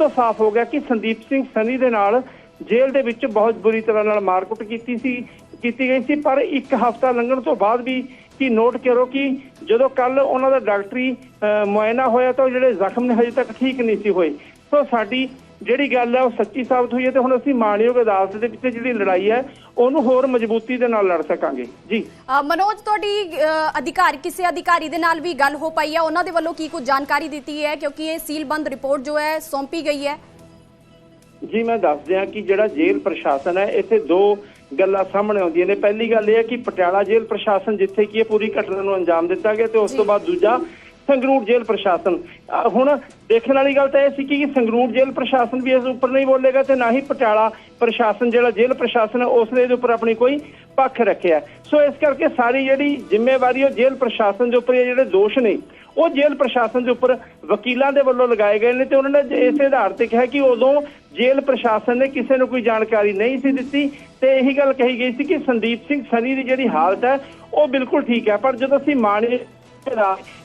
ਤੋਂ ਸਾਫ਼ ਹੋ ਗਿਆ ਕਿ ਸੰਦੀਪ ਸਿੰਘ ਸਨੀ ਦੇ ਨਾਲ ਜੇਲ੍ਹ ਦੇ ਵਿੱਚ ਬਹੁਤ ਬੁਰੀ ਤਰ੍ਹਾਂ ਨਾਲ ਮਾਰਕੁੱਟ ਕੀਤੀ ਸੀ ਕੀਤੀ ਗਈ ਸੀ ਪਰ ਇੱਕ ਹਫ਼ਤਾ ਲੰਘਣ ਤੋਂ ਬਾਅਦ ਵੀ ਕਿ ਨੋਟ ਕਰੋ ਕਿ ਜਦੋਂ ਕੱਲ ਉਹਨਾਂ ਦਾ ਡਾਕਟਰੀ ਅਹ, ਮੁਆਇਨਾ ਹੋਇਆ ਤਾਂ ਉਹ ਜਿਹੜੇ ਜ਼ਖਮ ਨੇ ਹਜੇ ਤੱਕ ਠੀਕ ਨਹੀਂ ਸੀ ਹੋਏ। ਸੋ ਸਾਡੀ ਜਿਹੜੀ ਗੱਲ ਹੈ ਉਹ ਸੱਚੀ ਸਾਬਤ ਹੋਈ ਹੈ ਤੇ ਹੁਣ ਅਸੀਂ ਮਾਣਯੋਗ ਅਦਾਲਤ ਦੇ ਵਿੱਚ ਜਿਹੜੀ ਲੜਾਈ ਹੈ ਉਹਨੂੰ ਹੋਰ ਮਜ਼ਬੂਤੀ ਦੇ ਨਾਲ ਲੜ ਸਕਾਂਗੇ। ਜੀ। ਮਨੋਜ ਤੁਹਾਡੀ ਅਧਿਕਾਰੀ ਕਿਸੇ ਅਧਿਕਾਰੀ ਦੇ ਨਾਲ ਵੀ ਗੱਲ ਹੋ ਪਾਈ ਹੈ ਉਹਨਾਂ ਦੇ ਵੱਲੋਂ ਕੀ ਕੁਝ ਜਾਣਕਾਰੀ ਦਿੱਤੀ ਹੈ? ਕਿਉਂਕਿ ਇਹ ਸੀਲਬੰਦ ਰਿਪੋਰਟ ਜੋ ਹੈ ਸੌਂਪੀ ਗਈ ਹੈ। ਜੀ ਮੈਂ ਦੱਸ ਦਿਆਂ ਕਿ ਜਿਹੜਾ ਜੇਲ੍ਹ ਪ੍ਰਸ਼ਾਸਨ ਹੈ ਇੱਥੇ ਦੋ ਗੱਲਾਂ ਸਾਹਮਣੇ ਆਉਂਦੀਆਂ ਨੇ। ਪਹਿਲੀ ਗੱਲ ਇਹ ਹੈ ਕਿ ਪਟਿਆਲਾ ਜੇਲ੍ਹ ਪ੍ਰਸ਼ਾਸਨ ਜਿੱਥੇ ਕਿ ਇਹ ਪੂਰੀ ਘਟਨਾ ਨੂੰ ਅੰਜਾਮ ਦਿੱਤਾ ਗਿਆ ਤੇ ਉਸ ਤੋਂ ਬਾਅਦ ਦੂਜਾ ਸੰਗਰੂਰ ਜੇਲ੍ਹ ਪ੍ਰਸ਼ਾਸਨ। ਹੁਣ ਦੇਖਣ ਵਾਲੀ ਗੱਲ ਤਾਂ ਇਹ ਸੀ ਕਿ ਸੰਗਰੂਰ ਜੇਲ੍ਹ ਪ੍ਰਸ਼ਾਸਨ ਵੀ ਇਸ ਉੱਪਰ ਨਹੀਂ ਬੋਲੇਗਾ ਤੇ ਨਾ ਹੀ ਪਟਿਆਲਾ ਪ੍ਰਸ਼ਾਸਨ, ਜਿਹੜਾ ਜੇਲ੍ਹ ਪ੍ਰਸ਼ਾਸਨ ਹੈ, ਉਸ ਨੇ ਇਹਦੇ ਉੱਪਰ ਆਪਣੀ ਕੋਈ ਪੱਖ ਰੱਖਿਆ ਸੋ ਇਸ ਕਰਕੇ ਸਾਰੀ ਜਿਹੜੀ ਜ਼ਿੰਮੇਵਾਰੀ ਉਹ ਜੇਲ੍ਹ ਪ੍ਰਸ਼ਾਸਨ ਦੇ ਉੱਪਰ ਇਹ ਜਿਹੜੇ ਦੋਸ਼ ਨੇ, ਉਹ ਜੇਲ੍ਹ ਪ੍ਰਸ਼ਾਸਨ ਦੇ ਉੱਪਰ ਵਕੀਲਾਂ ਦੇ ਵੱਲੋਂ ਲਗਾਏ ਗਏ ਨੇ ਤੇ ਉਹਨਾਂ ਨੇ ਇਸ ਆਧਾਰ ਤੇ ਕਿਹਾ ਕਿ ਉਦੋਂ ਜੇਲ੍ਹ ਪ੍ਰਸ਼ਾਸਨ ਨੇ ਕਿਸੇ ਨੂੰ ਕੋਈ ਜਾਣਕਾਰੀ ਨਹੀਂ ਸੀ ਦਿੱਤੀ ਤੇ ਇਹੀ ਗੱਲ ਕਹੀ ਗਈ ਸੀ ਕਿ ਸੰਦੀਪ ਸਿੰਘ ਸਨੀ ਦੀ ਜਿਹੜੀ ਹਾਲਤ ਹੈ, ਉਹ ਬਿਲਕੁਲ ਠੀਕ ਹੈ, ਪਰ ਜਦੋਂ ਅਸੀਂ ਮਾਣੇ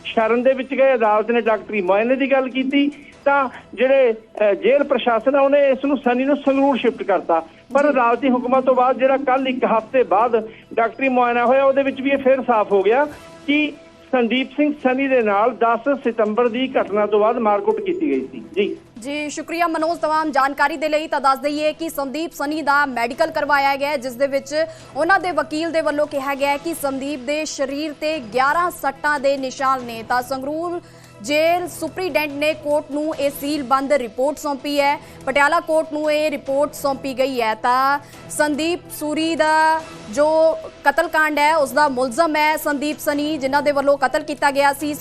ਸ਼ਰਨ ਦੇ ਵਿੱਚ ਗਏ, ਅਦਾਲਤ ਨੇ ਡਾਕਟਰੀ ਮੁਆਇਨੇ ਦੀ ਗੱਲ ਕੀਤੀ। ਤਾਂ ਜਿਹੜੇ ਜੇਲ੍ਹ ਪ੍ਰਸ਼ਾਸਨ ਆ, ਉਹਨੇ ਇਸ ਨੂੰ ਸਨੀ ਨੂੰ ਸੰਗਰੂਰ ਸ਼ਿਫਟ ਕਰਤਾ। ਪਰ ਅਦਾਲਤੀ ਹੁਕਮਾਂ ਤੋਂ ਬਾਅਦ ਜਿਹੜਾ ਕੱਲ ਇੱਕ ਹਫ਼ਤੇ ਬਾਅਦ ਡਾਕਟਰੀ ਮੁਆਇਨਾ ਹੋਇਆ, ਉਹਦੇ ਵਿੱਚ ਵੀ ਇਹ ਫਿਰ ਸਾਫ਼ ਹੋ ਗਿਆ ਕਿ ਸੰਦੀਪ ਸਿੰਘ ਸਨੀ ਦੇ ਨਾਲ 10 ਸਤੰਬਰ ਦੀ ਘਟਨਾ ਤੋਂ ਬਾਅਦ ਮਾਰਕੁੱਟ ਕੀਤੀ ਗਈ ਸੀ। ਜੀ। ਜੀ ਸ਼ੁਕਰੀਆ ਮਨੋਜ ਤਮਾਮ ਜਾਣਕਾਰੀ ਦੇ ਲਈ ਤਾਂ ਦੱਸ ਦਈਏ ਕਿ ਸੰਦੀਪ ਸਨੀ ਦਾ ਮੈਡੀਕਲ ਕਰਵਾਇਆ ਗਿਆ ਜਿਸ ਦੇ ਵਿੱਚ ਉਹਨਾਂ ਦੇ ਵਕੀਲ ਦੇ ਵੱਲੋਂ ਕਿਹਾ ਗਿਆ ਕਿ ਸੰਦੀਪ ਦੇ ਸਰੀਰ ਤੇ 11 ਸੱਟਾਂ ਦੇ ਨਿਸ਼ਾਨ ਨੇ ਤਾਂ ਸੰਗਰੂਰ ਜੇਲ੍ਹ ਸੁਪਰੀਡੈਂਟ ਨੇ ਕੋਰਟ ਨੂੰ ਇਹ ਸੀਲ ਬੰਦ ਰਿਪੋਰਟ ਸੌਂਪੀ ਹੈ ਪਟਿਆਲਾ ਕੋਰਟ ਨੂੰ ਇਹ ਰਿਪੋਰਟ ਸੌਂਪੀ ਗਈ ਹੈ ਤਾਂ ਸੰਦੀਪ ਸੂਰੀ ਦਾ ਜੋ ਕਤਲकांड ਹੈ ਉਸ ਦਾ ਮੁਲਜ਼ਮ ਹੈ ਸੰਦੀਪ ਸਨੀ ਜਿਨ੍ਹਾਂ ਦੇ ਵੱਲੋਂ ਕਤਲ ਕੀਤਾ ਗਿਆ ਸੀ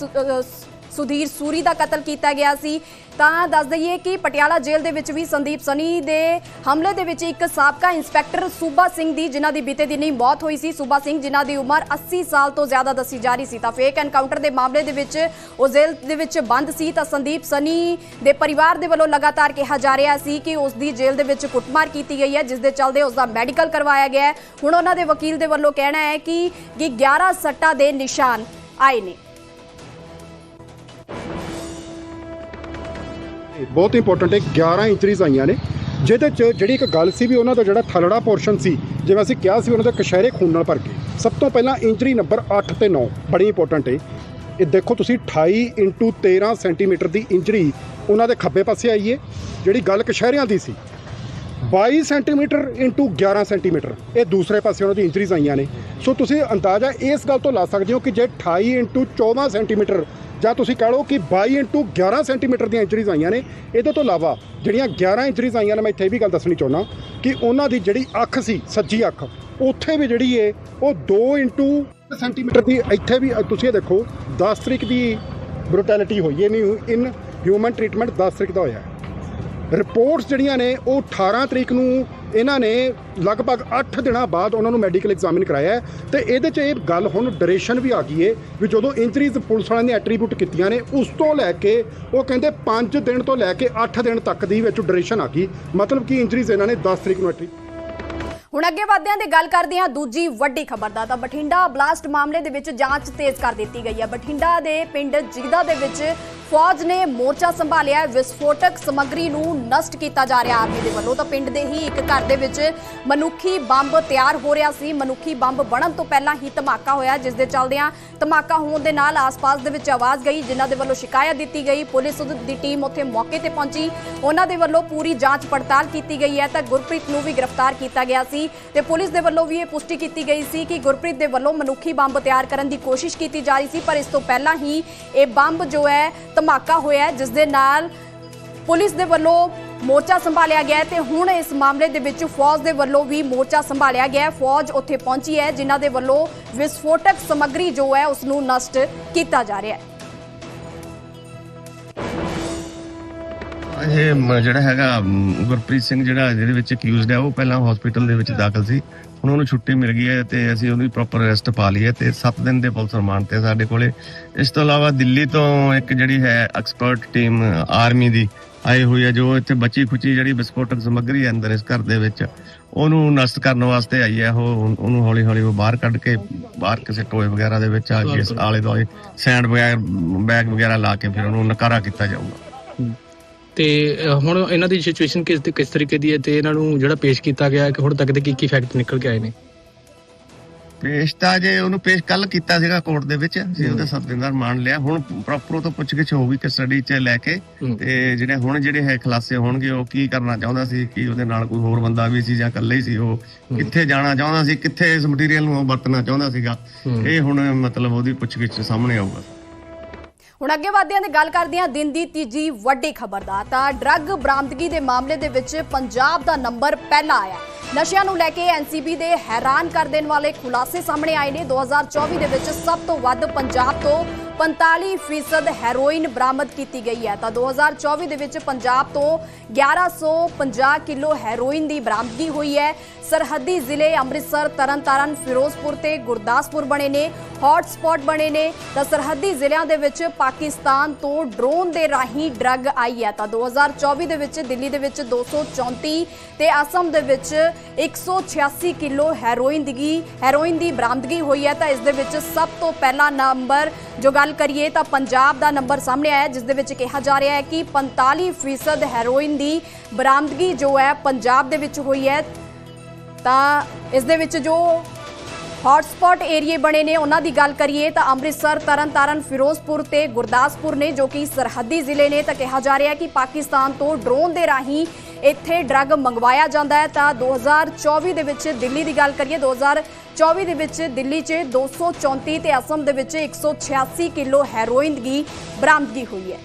ਸੁਧੀਰ ਸੂਰੀ ਦਾ ਕਤਲ ਕੀਤਾ ਗਿਆ ਸੀ ਤਾਂ ਦੱਸ ਦਈਏ ਕਿ ਪਟਿਆਲਾ ਜੇਲ੍ਹ ਦੇ ਵਿੱਚ ਵੀ ਸੰਦੀਪ ਸਨੀ ਦੇ ਹਮਲੇ ਦੇ ਵਿੱਚ ਇੱਕ ਸਾਬਕਾ ਇੰਸਪੈਕਟਰ ਸੂਬਾ ਸਿੰਘ ਦੀ, ਜਿਨ੍ਹਾਂ ਦੀ ਬੀਤੇ ਦਿਨੀ ਮੌਤ ਹੋਈ ਸੀ। ਸੂਬਾ ਸਿੰਘ, ਜਿਨ੍ਹਾਂ ਦੀ ਉਮਰ 80 ਸਾਲ ਤੋਂ ਜ਼ਿਆਦਾ ਦੱਸੀ ਜਾ ਰਹੀ ਸੀ। ਤਾਂ ਫੇਕ ਐਨਕਾਊਂਟਰ ਦੇ ਮਾਮਲੇ ਦੇ ਵਿੱਚ ਉਹ ਜੇਲ੍ਹ ਦੇ ਵਿੱਚ ਬੰਦ ਸੀ। ਤਾਂ ਸੰਦੀਪ ਸਨੀ ਦੇ ਪਰਿਵਾਰ ਦੇ ਵੱਲੋਂ ਲਗਾਤਾਰ ਕਿਹਾ ਜਾ ਰਿਹਾ ਸੀ ਕਿ ਉਸ ਦੀ ਜੇਲ੍ਹ ਦੇ ਵਿੱਚ ਕੁੱਟਮਾਰ ਕੀਤੀ ਗਈ ਹੈ, ਜਿਸ ਦੇ ਚੱਲਦੇ ਉਸ ਦਾ ਮੈਡੀਕਲ ਕਰਵਾਇਆ ਗਿਆ ਹੈ। ਹੁਣ ਉਹਨਾਂ ਦੇ ਵਕੀਲ ਦੇ ਵੱਲੋਂ ਕਹਿਣਾ ਹੈ ਕਿ ਕਿ 11 ਸੱਟਾਂ ਦੇ ਨਿਸ਼ਾਨ ਆਏ ਨੇ। ਬਹੁਤ ਇੰਪੋਰਟੈਂਟ ਹੈ 11 ਇੰਚਰੀਜ਼ ਆਈਆਂ ਨੇ। ਜਿਹਦੇ ਚ ਜਿਹੜੀ ਇੱਕ ਗੱਲ ਸੀ ਵੀ ਉਹਨਾਂ ਦਾ ਜਿਹੜਾ ਥਲੜਾ ਪੋਰਸ਼ਨ ਸੀ, ਜਿਵੇਂ ਅਸੀਂ ਕਿਹਾ ਸੀ ਉਹਨਾਂ ਦੇ ਕਸ਼ਹਿਰੇ ਖੂਨ ਨਾਲ ਭਰ ਗਏ। ਸਭ ਤੋਂ ਪਹਿਲਾਂ ਇੰਚਰੀ ਨੰਬਰ 8 ਤੇ 9 ਬੜੀ ਇੰਪੋਰਟੈਂਟ ਹੈ। ਇਹ ਦੇਖੋ ਤੁਸੀਂ 28 ਇੰਟੂ 13 ਸੈਂਟੀਮੀਟਰ ਦੀ ਇੰਚਰੀ ਉਹਨਾਂ ਦੇ ਖੱਬੇ ਪਾਸੇ ਆਈ ਹੈ, ਜਿਹੜੀ ਗੱਲ ਕਸ਼ਹਿਰਿਆਂ ਦੀ ਸੀ। 22 ਸੈਂਟੀਮੀਟਰ ਇਨਟੂ 11 ਸੈਂਟੀਮੀਟਰ ਇਹ ਦੂਸਰੇ ਪਾਸੇ ਉਹਨਾਂ ਦੀ ਇੰਚਰੀਜ਼ ਆਈਆਂ ਨੇ। ਸੋ ਤੁਸੀਂ ਅੰਦਾਜ਼ਾ ਇਸ ਗੱਲ ਤੋਂ ਲਾ ਸਕਦੇ ਹੋ ਕਿ ਜੇ 28 ਇਨਟੂ 14 ਸੈਂਟੀਮੀਟਰ ਜਾਂ ਤੁਸੀਂ ਕਹ ਲਓ ਕਿ 22 ਇੰਟੂ 11 ਸੈਂਟੀਮੀਟਰ ਦੀਆਂ ਇੰਜਰੀਜ਼ ਆਈਆਂ ਨੇ, ਇਹਦੇ ਤੋਂ ਇਲਾਵਾ ਜਿਹੜੀਆਂ 11 ਇੰਜਰੀਜ਼ ਆਈਆਂ ਨੇ, ਮੈਂ ਇੱਥੇ ਇਹ ਵੀ ਗੱਲ ਦੱਸਣੀ ਚਾਹੁੰਦਾ ਕਿ ਉਹਨਾਂ ਦੀ ਜਿਹੜੀ ਅੱਖ ਸੀ, ਸੱਜੀ ਅੱਖ, ਉੱਥੇ ਵੀ ਜਿਹੜੀ ਏ ਉਹ 2 ਇੰਟੂ ਸੈਂਟੀਮੀਟਰ ਦੀ, ਇੱਥੇ ਵੀ ਤੁਸੀਂ ਇਹ ਦੇਖੋ 10 ਤਰੀਕ ਦੀ ਬਰੂਟੈਲਿਟੀ ਹੋਈ ਹੈ ਨਹੀਂ, ਇਨ ਹਿਊਮਨ ਟ੍ਰੀਟਮੈਂਟ 10 ਤਰੀਕ ਦਾ ਹੋਇਆ। ਰਿਪੋਰਟਸ ਜਿਹੜੀਆਂ ਨੇ, ਉਹ 18 ਤਰੀਕ ਨੂੰ ਇਹਨਾਂ ਨੇ ਲਗਭਗ 8 ਦਿਨਾਂ ਬਾਅਦ ਉਹਨਾਂ ਨੂੰ ਮੈਡੀਕਲ ਐਗਜ਼ਾਮਿਨ ਕਰਾਇਆ ਹੈ। ਤੇ ਇਹਦੇ 'ਚ ਇਹ ਗੱਲ ਹੁਣ ਡਰੇਸ਼ਨ ਵੀ ਆ ਗਈ ਏ, ਵੀ ਜਦੋਂ ਇੰਜਰੀਜ਼ ਪੁਲਿਸ ਵਾਲਿਆਂ ਨੇ ਐਟਰੀਬਿਊਟ ਕੀਤੀਆਂ ਨੇ, ਉਸ ਤੋਂ ਲੈ ਕੇ ਉਹ ਕਹਿੰਦੇ 5 ਦਿਨ ਤੋਂ ਲੈ ਕੇ 8 ਦਿਨ ਤੱਕ ਦੀ ਵਿੱਚ ਡਰੇਸ਼ਨ ਆ ਗਈ। ਮਤਲਬ ਕਿ ਇੰਜਰੀਜ਼ ਇਹਨਾਂ ਨੇ 10 ਤਰੀਕ ਨੂੰ ਐਟਰੀ ਹੁਣ ਅੱਗੇ ਵਧਦੇ ਦੀ ਗੱਲ ਕਰਦੇ ਹਾਂ, ਦੂਜੀ ਵੱਡੀ ਖਬਰ ਦਾ। ਤਾਂ ਬਠਿੰਡਾ ਬਲਾਸਟ ਮਾਮਲੇ ਦੇ ਵਿੱਚ ਜਾਂਚ ਤੇਜ਼ ਕਰ ਦਿੱਤੀ ਗਈ ਹੈ। ਬਠਿੰਡਾ ਦੇ ਪਿੰਡ ਜਿਗਦਾ ਦੇ ਵਿੱਚ ਫੌਜ ਨੇ ਮੋਰਚਾ ਸੰਭਾਲਿਆ, ਵਿਸਫੋਟਕ ਸਮੱਗਰੀ ਨੂੰ ਨਸ਼ਟ ਕੀਤਾ ਜਾ ਰਿਹਾ ਆਰਮੀ ਦੇ ਵੱਲੋਂ। ਤਾਂ ਪਿੰਡ ਦੇ ਹੀ ਇੱਕ ਘਰ ਦੇ ਵਿੱਚ ਮਨੁੱਖੀ ਬੰਬ ਤਿਆਰ ਹੋ ਰਿਹਾ ਸੀ। ਮਨੁੱਖੀ ਬੰਬ ਬਣਨ ਤੋਂ ਪਹਿਲਾਂ ਹੀ ਧਮਾਕਾ ਹੋਇਆ, ਜਿਸ ਦੇ ਚੱਲਦਿਆਂ ਧਮਾਕਾ ਹੋਣ ਦੇ ਨਾਲ ਆਸ-ਪਾਸ ਦੇ ਵਿੱਚ ਆਵਾਜ਼ ਗਈ, ਜਿਨ੍ਹਾਂ ਦੇ ਵੱਲੋਂ ਸ਼ਿਕਾਇਤ ਦਿੱਤੀ ਗਈ। ਪੁਲਿਸ ਦੀ ਟੀਮ ਉੱਥੇ ਮੌਕੇ ਤੇ ਪਹੁੰਚੀ। ਉਹਨਾਂ ਦੇ ਵੱਲੋਂ ਪੂਰੀ ਜਾਂਚ ਪੜਤਾਲ ਕੀਤੀ ਗਈ ਹੈ। ਤਾਂ ਗੁਰਪ੍ਰੀਤ ਨੂੰ ਵੀ ਗ੍ਰਿਫਤਾਰ ਕੀਤਾ ਗਿਆ ਸੀ ਤੇ ਪੁਲਿਸ ਦੇ ਵੱਲੋਂ ਵੀ ਇਹ ਪੁਸ਼ਟੀ ਕੀਤੀ ਗਈ ਸੀ ਕਿ ਗੁਰਪ੍ਰੀਤ ਦੇ ਵੱਲੋਂ ਮਨੁੱਖੀ ਬੰਬ ਤਿਆਰ ਕਰਨ ਦੀ ਕੋਸ਼ਿਸ਼ ਕੀਤੀ ਜਾ ਰਹੀ ਸੀ, ਪਰ ਇਸ ਤੋਂ ਪਹਿਲਾਂ ਹੀ ਇਹ ਬੰਬ ਜੋ ਹੈ ਧਮਾਕਾ ਹੋਇਆ ਜਿਸ ਦੇ ਨਾਲ ਪੁਲਿਸ ਦੇ ਵੱਲੋਂ ਮੋਰਚਾ ਸੰਭਾਲਿਆ ਗਿਆ ਤੇ ਹੁਣ ਇਸ ਮਾਮਲੇ ਦੇ ਵਿੱਚ ਫੌਜ ਦੇ ਵੱਲੋਂ ਵੀ ਮੋਰਚਾ ਸੰਭਾਲਿਆ ਗਿਆ ਫੌਜ ਉੱਥੇ ਪਹੁੰਚੀ ਹੈ, ਜਿਨ੍ਹਾਂ ਦੇ ਵੱਲੋਂ ਵਿਸਫੋਟਕ ਸਮੱਗਰੀ ਜੋ ਹੈ ਉਸ ਨੂੰ ਨਸ਼ਟ ਕੀਤਾ ਜਾ ਰਿਹਾ ਹੈ। ਇਹ, ਜਿਹੜਾ ਹੈਗਾ ਗੁਰਪ੍ਰੀਤ ਸਿੰਘ ਜਿਹੜਾ ਜਿਹਦੇ ਵਿੱਚ ਅਕਿਊਜ਼ਡ ਹੈ, ਉਹ ਪਹਿਲਾਂ ਹਸਪੀਟਲ ਦੇ ਵਿੱਚ ਦਾਖਲ ਸੀ। ਹੁਣ ਉਹਨੂੰ ਛੁੱਟੀ ਮਿਲ ਗਈ ਹੈ ਤੇ ਅਸੀਂ ਉਹਦੀ ਪ੍ਰੋਪਰ ਅਰੈਸਟ ਪਾ ਲਈ ਹੈ ਤੇ 7 ਦਿਨ ਦੇ ਪੁਲਿਸ ਰਿਮਾਂਡ ਤੇ ਸਾਡੇ ਕੋਲੇ। ਇਸ ਤੋਂ ਇਲਾਵਾ ਦਿੱਲੀ ਤੋਂ ਇੱਕ ਜਿਹੜੀ ਹੈ ਐਕਸਪਰਟ ਟੀਮ ਆਰਮੀ ਦੀ ਆਈ ਹੋਈ ਹੈ ਜੋ ਇੱਥੇ ਬਚੀ ਖੁਚੀ ਜਿਹੜੀ ਵਿਸਫੋਟਕ ਸਮੱਗਰੀ ਹੈ ਅੰਦਰ ਇਸ ਘਰ ਦੇ ਵਿੱਚ ਉਹਨੂੰ ਨਸ਼ਟ ਕਰਨ ਵਾਸਤੇ ਆਈ ਹੈ। ਉਹ ਉਹਨੂੰ ਹੌਲੀ ਹੌਲੀ ਉਹ ਬਾਹਰ ਕੱਢ ਕੇ ਬਾਹਰ ਕਿਸੇ ਟੋਏ ਵਗੈਰਾ ਦੇ ਵਿੱਚ ਆ ਕੇ ਆਲੇ ਦੁਆਲੇ ਸੈਂਡ ਬੈਗ ਬੈਗ ਵਗੈਰਾ ਲਾ ਕੇ ਫਿਰ ਉਹਨੂੰ ਨਕਾਰਾ ਕੀਤਾ ਜਾਊਗਾ। ਤੇ ਹੁਣ ਇਹਨਾਂ ਦੀ ਸਿਚੁਏਸ਼ਨ ਕਿਸ ਕਿਸ ਤਰੀਕੇ ਦੀ ਹੈ ਤੇ ਇਹਨਾਂ ਨੂੰ ਜਿਹੜਾ ਪੇਸ਼ ਕੀਤਾ ਗਿਆ ਕਿ ਹੁਣ ਤੱਕ ਦੇ ਕੀ ਕੀ ਫੈਕਟ ਨਿਕਲ ਕੇ ਆਏ ਨੇ? ਪੇਸ਼ ਤਾਂ ਜੇ ਉਹਨੂੰ ਪੇਸ਼ ਕੱਲ ਕੀਤਾ ਸੀਗਾ ਕੋਰਟ ਦੇ ਵਿੱਚ ਅਸੀਂ ਉਹਦੇ ਸੱਤ ਦਿਨ ਦਾ ਰਿਮਾਂਡ ਲਿਆ। ਹੁਣ ਪ੍ਰੋਪਰ ਤੋਂ ਪੁੱਛਗਿੱਛ ਹੋਊਗੀ ਕਸਟਡੀ 'ਚ ਲੈ ਕੇ। ਤੇ ਜਿਹੜੇ ਹੁਣ ਜਿਹੜੇ ਹੈ ਖਲਾਸੇ ਹੋਣਗੇ ਉਹ ਕੀ ਕਰਨਾ ਚਾਹੁੰਦਾ ਸੀ? ਕੀ ਉਹਦੇ ਨਾਲ ਕੋਈ ਹੋਰ ਬੰਦਾ ਵੀ ਸੀ ਜਾਂ ਇਕੱਲੇ ਹੀ ਸੀ ਉਹ? ਕਿੱਥੇ ਜਾਣਾ ਚਾਹੁੰਦਾ ਸੀ? ਕਿੱਥੇ ਇਸ ਮਟੀਰੀਅਲ ਨੂੰ ਉਹ ਵਰਤਣਾ ਚਾਹੁੰਦਾ ਸੀਗਾ। ਇਹ ਹੁਣ ਮਤਲਬ ਉਹਦੀ ਪੁੱਛਗਿੱਛ ਸਾਹਮਣੇ ਆਊਗਾ। ਹੁਣ ਅੱਗੇ ਵਧਦੇ ਦੀ ਗੱਲ ਕਰਦੇ ਹਾਂ ਦਿਨ ਦੀ ਤੀਜੀ ਵੱਡੀ ਖਬਰ ਦਾ, ਤਾਂ ਡਰੱਗ ਬਰਾਮਦਗੀ ਦੇ ਮਾਮਲੇ ਦੇ ਵਿੱਚ ਪੰਜਾਬ ਦਾ ਨੰਬਰ ਪਹਿਲਾ ਆਇਆ। ਨਸ਼ਿਆਂ ਨੂੰ ਲੈ ਕੇ ਐਨਸੀਬੀ ਦੇ ਹੈਰਾਨ ਕਰ ਦੇਣ ਵਾਲੇ ਖੁਲਾਸੇ ਸਾਹਮਣੇ ਆਏ ਨੇ। 2024 ਦੇ ਵਿੱਚ ਸਭ ਤੋਂ ਵੱਧ ਪੰਜਾਬ ਤੋਂ 45% ਹੈਰੋਇਨ ਬਰਾਮਦ ਕੀਤੀ ਗਈ ਹੈ। ਤਾਂ 2024 ਦੇ ਵਿੱਚ ਪੰਜਾਬ ਤੋਂ 1150 ਕਿਲੋ ਹੈਰੋਇਨ ਦੀ ਬਰਾਮਦਗੀ ਹੋਈ ਹੈ। ਸਰਹੱਦੀ ਜ਼ਿਲ੍ਹੇ ਅੰਮ੍ਰਿਤਸਰ, ਤਰਨਤਾਰਨ, ਫਿਰੋਜ਼ਪੁਰ ਤੇ ਗੁਰਦਾਸਪੁਰ ਬਣੇ ਨੇ ਹੌਟ ਸਪੌਟ ਬਣੇ ਨੇ। ਤਾਂ ਸਰਹੱਦੀ ਜ਼ਿਲ੍ਹਿਆਂ ਦੇ ਵਿੱਚ ਪਾਕਿਸਤਾਨ ਤੋਂ ਡਰੋਨ ਦੇ ਰਾਹੀਂ ਡਰੱਗ ਆਈ ਹੈ। ਤਾਂ 2024 ਦੇ ਵਿੱਚ ਦਿੱਲੀ ਦੇ ਵਿੱਚ 234 ਤੇ ਅਸਮ ਦੇ ਵਿੱਚ 186 ਕਿਲੋ ਹੈਰੋਇਨ ਦੀ ਹੈਰੋਇਨ ਦੀ ਬਰਾਮਦਗੀ ਹੋਈ ਹੈ। ਤਾਂ ਇਸ ਦੇ ਵਿੱਚ ਸਭ ਤੋਂ ਪਹਿਲਾ ਨੰਬਰ ਜੋਗਾ ਗੱਲ ਕਰੀਏ ਤਾਂ ਪੰਜਾਬ ਦਾ ਨੰਬਰ ਸਾਹਮਣੇ ਆਇਆ ਹੈ, ਜਿਸ ਦੇ ਵਿੱਚ ਕਿਹਾ ਜਾ ਰਿਹਾ ਹੈ ਕਿ 45% ਹੈਰੋਇਨ ਦੀ ਬਰਾਮਦਗੀ ਜੋ ਹੈ ਪੰਜਾਬ ਦੇ ਵਿੱਚ ਹੋਈ ਹੈ। ਤਾਂ ਇਸ ਦੇ ਵਿੱਚ ਜੋ ਹੌਟਸਪੌਟ ਏਰੀਏ ਬਣੇ ਨੇ। ਉਹਨਾਂ ਦੀ ਗੱਲ ਕਰੀਏ ਤਾਂ ਅੰਮ੍ਰਿਤਸਰ, ਤਰਨਤਾਰਨ, ਫਿਰੋਜ਼ਪੁਰ ਤੇ ਗੁਰਦਾਸਪੁਰ ਨੇ ਜੋ ਕਿ ਸਰਹੱਦੀ ਜ਼ਿਲ੍ਹੇ ਨੇ ਤਾਂ ਕਿਹਾ ਜਾ ਰਿਹਾ ਕਿ ਪਾਕਿਸਤਾਨ ਤੋਂ ਡਰੋਨ ਦੇ ਰਾਹੀਂ ਇੱਥੇ ਡਰੱਗ ਮੰਗਵਾਇਆ ਜਾਂਦਾ ਹੈ। ਤਾਂ 2024 ਦੇ ਵਿੱਚ ਦਿੱਲੀ ਦੀ ਗੱਲ ਕਰੀਏ 2024 ਦੇ ਵਿੱਚ ਦਿੱਲੀ 'ਚ 234 ਤੇ ਅਸਮ ਦੇ ਵਿੱਚ 186 ਕਿਲੋ ਹੈਰੋਇਨ ਦੀ ਬਰਾਮਦਗੀ ਹੋਈ ਹੈ।